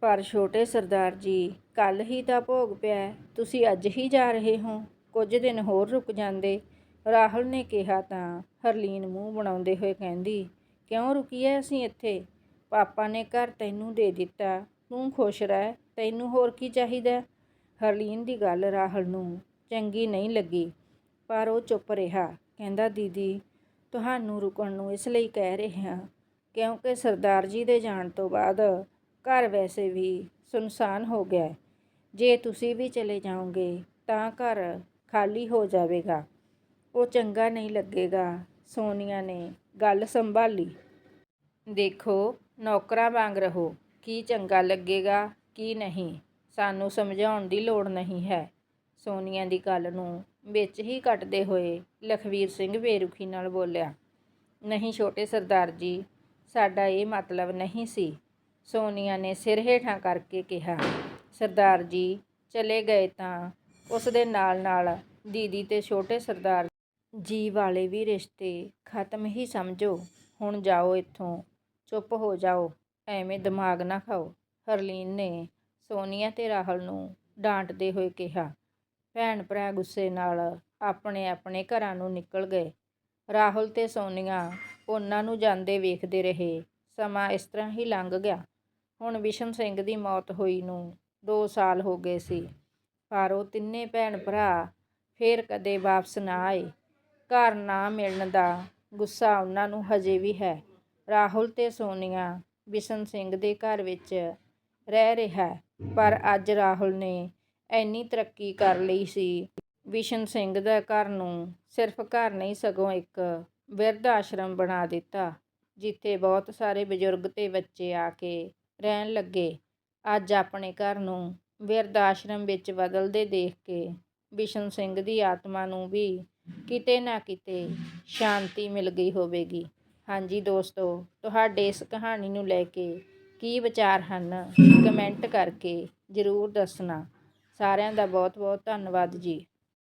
ਪਰ ਛੋਟੇ ਸਰਦਾਰ ਜੀ ਕੱਲ ਹੀ ਤਾਂ ਭੋਗ ਪਿਆ ਤੁਸੀਂ ਅੱਜ ਹੀ ਜਾ ਰਹੇ ਹੋ। ਕੁਝ ਦਿਨ ਹੋਰ ਰੁਕ ਜਾਂਦੇ। ਰਾਹੁਲ ਨੇ ਕਿਹਾ ਤਾਂ ਹਰਲੀਨ ਮੂੰਹ ਬਣਾਉਂਦੇ ਹੋਏ ਕਹਿੰਦੀ, ਕਿਉਂ ਰੁਕੀਏ ਅਸੀਂ ਇੱਥੇ? ਪਾਪਾ ਨੇ ਘਰ ਤੈਨੂੰ ਦੇ ਦਿੱਤਾ। ਤੂੰ ਖੁਸ਼ ਰਹਿ। ਤੈਨੂੰ ਹੋਰ ਕੀ ਚਾਹੀਦਾ? ਹਰਲੀਨ ਦੀ ਗੱਲ ਰਾਹੁਲ ਨੂੰ ਚੰਗੀ ਨਹੀਂ ਲੱਗੀ, ਪਰ ਉਹ ਚੁੱਪ ਰਿਹਾ। ਕਹਿੰਦਾ, ਦੀਦੀ, ਤੁਹਾਨੂੰ ਰੁਕਣ ਨੂੰ ਇਸ ਲਈ ਕਹਿ ਰਹੇ ਹਾਂ ਕਿਉਂਕਿ ਸਰਦਾਰ ਜੀ ਦੇ ਜਾਣ ਤੋਂ ਬਾਅਦ ਘਰ ਵੈਸੇ ਵੀ ਸੁਨਸਾਨ ਹੋ ਗਿਆ ਹੈ। ਜੇ ਤੁਸੀਂ ਵੀ ਚਲੇ ਜਾਓਗੇ, ਤਾਂ ਘਰ ਖਾਲੀ ਹੋ ਜਾਵੇਗਾ। ਉਹ ਚੰਗਾ ਨਹੀਂ ਲੱਗੇਗਾ। ਸੋਨੀਆ ਨੇ ਗੱਲ ਸੰਭਾਲੀ। ਦੇਖੋ, ਨੌਕਰਾਂ ਵਾਂਗ ਰਹੋ। ਕੀ ਚੰਗਾ ਲੱਗੇਗਾ, ਕੀ ਨਹੀਂ। ਸਾਨੂੰ ਸਮਝਾਉਣ ਦੀ ਲੋੜ ਨਹੀਂ ਹੈ। ਸੋਨੀਆ ਦੀ ਗੱਲ ਨੂੰ ਵਿੱਚ ਹੀ ਕੱਟਦੇ ਹੋਏ ਲਖਵੀਰ ਸਿੰਘ ਬੇਰੁਖੀ ਨਾਲ ਬੋਲਿਆ, ਨਹੀਂ ਛੋਟੇ ਸਰਦਾਰ ਜੀ, ਸਾਡਾ ਇਹ ਮਤਲਬ ਨਹੀਂ ਸੀ। ਸੋਨੀਆ ਨੇ ਸਿਰ ਹੇਠਾਂ ਕਰਕੇ ਕਿਹਾ, ਸਰਦਾਰ ਜੀ, ਚਲੇ ਗਏ ਤਾਂ। ਉਸ ਦੇ ਨਾਲ ਨਾਲ ਦੀਦੀ ਤੇ ਛੋਟੇ ਸਰਦਾਰ ਜੀ ਵਾਲੇ ਵੀ ਰਿਸ਼ਤੇ ਖਤਮ ਹੀ ਸਮਝੋ। ਹੁਣ ਜਾਓ ਇੱਥੋਂ, ਚੁੱਪ ਹੋ ਜਾਓ, ਐਵੇਂ ਦਿਮਾਗ ਨਾ ਖਾਓ। ਹਰਲੀਨ ਨੇ ਸੋਨੀਆ ਤੇ ਰਾਹੁਲ ਨੂੰ ਡਾਂਟਦੇ ਹੋਏ ਕਿਹਾ। ਭੈਣ ਭਰਾ ਗੁੱਸੇ ਨਾਲ ਆਪਣੇ ਆਪਣੇ ਘਰਾਂ ਨੂੰ ਨਿਕਲ ਗਏ। ਰਾਹੁਲ ਤੇ ਸੋਨੀਆ ਉਹਨਾਂ ਨੂੰ ਜਾਂਦੇ ਵੇਖਦੇ ਰਹੇ। ਸਮਾਂ ਇਸ ਤਰ੍ਹਾਂ ਹੀ ਲੰਘ ਗਿਆ। ਹੁਣ ਵਿਸ਼ਨ ਸਿੰਘ ਦੀ ਮੌਤ ਹੋਈ ਨੂੰ 2 ਸਾਲ ਹੋ ਗਏ ਸੀ, ਪਰ ਉਹ ਤਿੰਨੇ ਭੈਣ ਭਰਾ ਫੇਰ ਕਦੇ ਵਾਪਸ ਨਾ ਆਏ। ਘਰ ਨਾ ਮਿਲਣ ਦਾ ਗੁੱਸਾ ਉਹਨਾਂ ਨੂੰ ਹਜੇ ਵੀ ਹੈ। ਰਾਹੁਲ ਤੇ ਸੋਨੀਆ ਬਿਸ਼ਨ ਸਿੰਘ ਦੇ ਘਰ ਵਿੱਚ ਰਹਿ ਰਿਹਾ ਪਰ ਅੱਜ ਰਾਹੁਲ ਨੇ ਇੰਨੀ ਤਰੱਕੀ ਕਰ ਲਈ ਸੀ। ਬਿਸ਼ਨ ਸਿੰਘ ਦਾ ਘਰ ਨੂੰ ਸਿਰਫ ਘਰ ਨਹੀਂ, ਸਗੋਂ ਇੱਕ ਬਿਰਧ ਆਸ਼ਰਮ ਬਣਾ ਦਿੱਤਾ, ਜਿੱਥੇ ਬਹੁਤ ਸਾਰੇ ਬਜ਼ੁਰਗ ਤੇ ਬੱਚੇ ਆ ਕੇ ਰਹਿਣ ਲੱਗੇ। ਅੱਜ ਆਪਣੇ ਘਰ ਨੂੰ ਬਿਰਧ ਆਸ਼ਰਮ ਵਿੱਚ ਬਦਲਦੇ ਦੇਖ ਕੇ ਬਿਸ਼ਨ ਸਿੰਘ ਦੀ ਆਤਮਾ ਨੂੰ ਵੀ ਕਿਤੇ ਨਾ ਕਿਤੇ ਸ਼ਾਂਤੀ ਮਿਲ ਗਈ ਹੋਵੇਗੀ। ਹਾਂਜੀ ਦੋਸਤੋ, ਤੁਹਾਡੇ ਇਸ ਕਹਾਣੀ ਨੂੰ ਲੈ ਕੇ ਕੀ ਵਿਚਾਰ ਹਨ? ਕਮੈਂਟ ਕਰਕੇ ਜ਼ਰੂਰ ਦੱਸਣਾ। ਸਾਰਿਆਂ ਦਾ ਬਹੁਤ ਬਹੁਤ ਧੰਨਵਾਦ ਜੀ।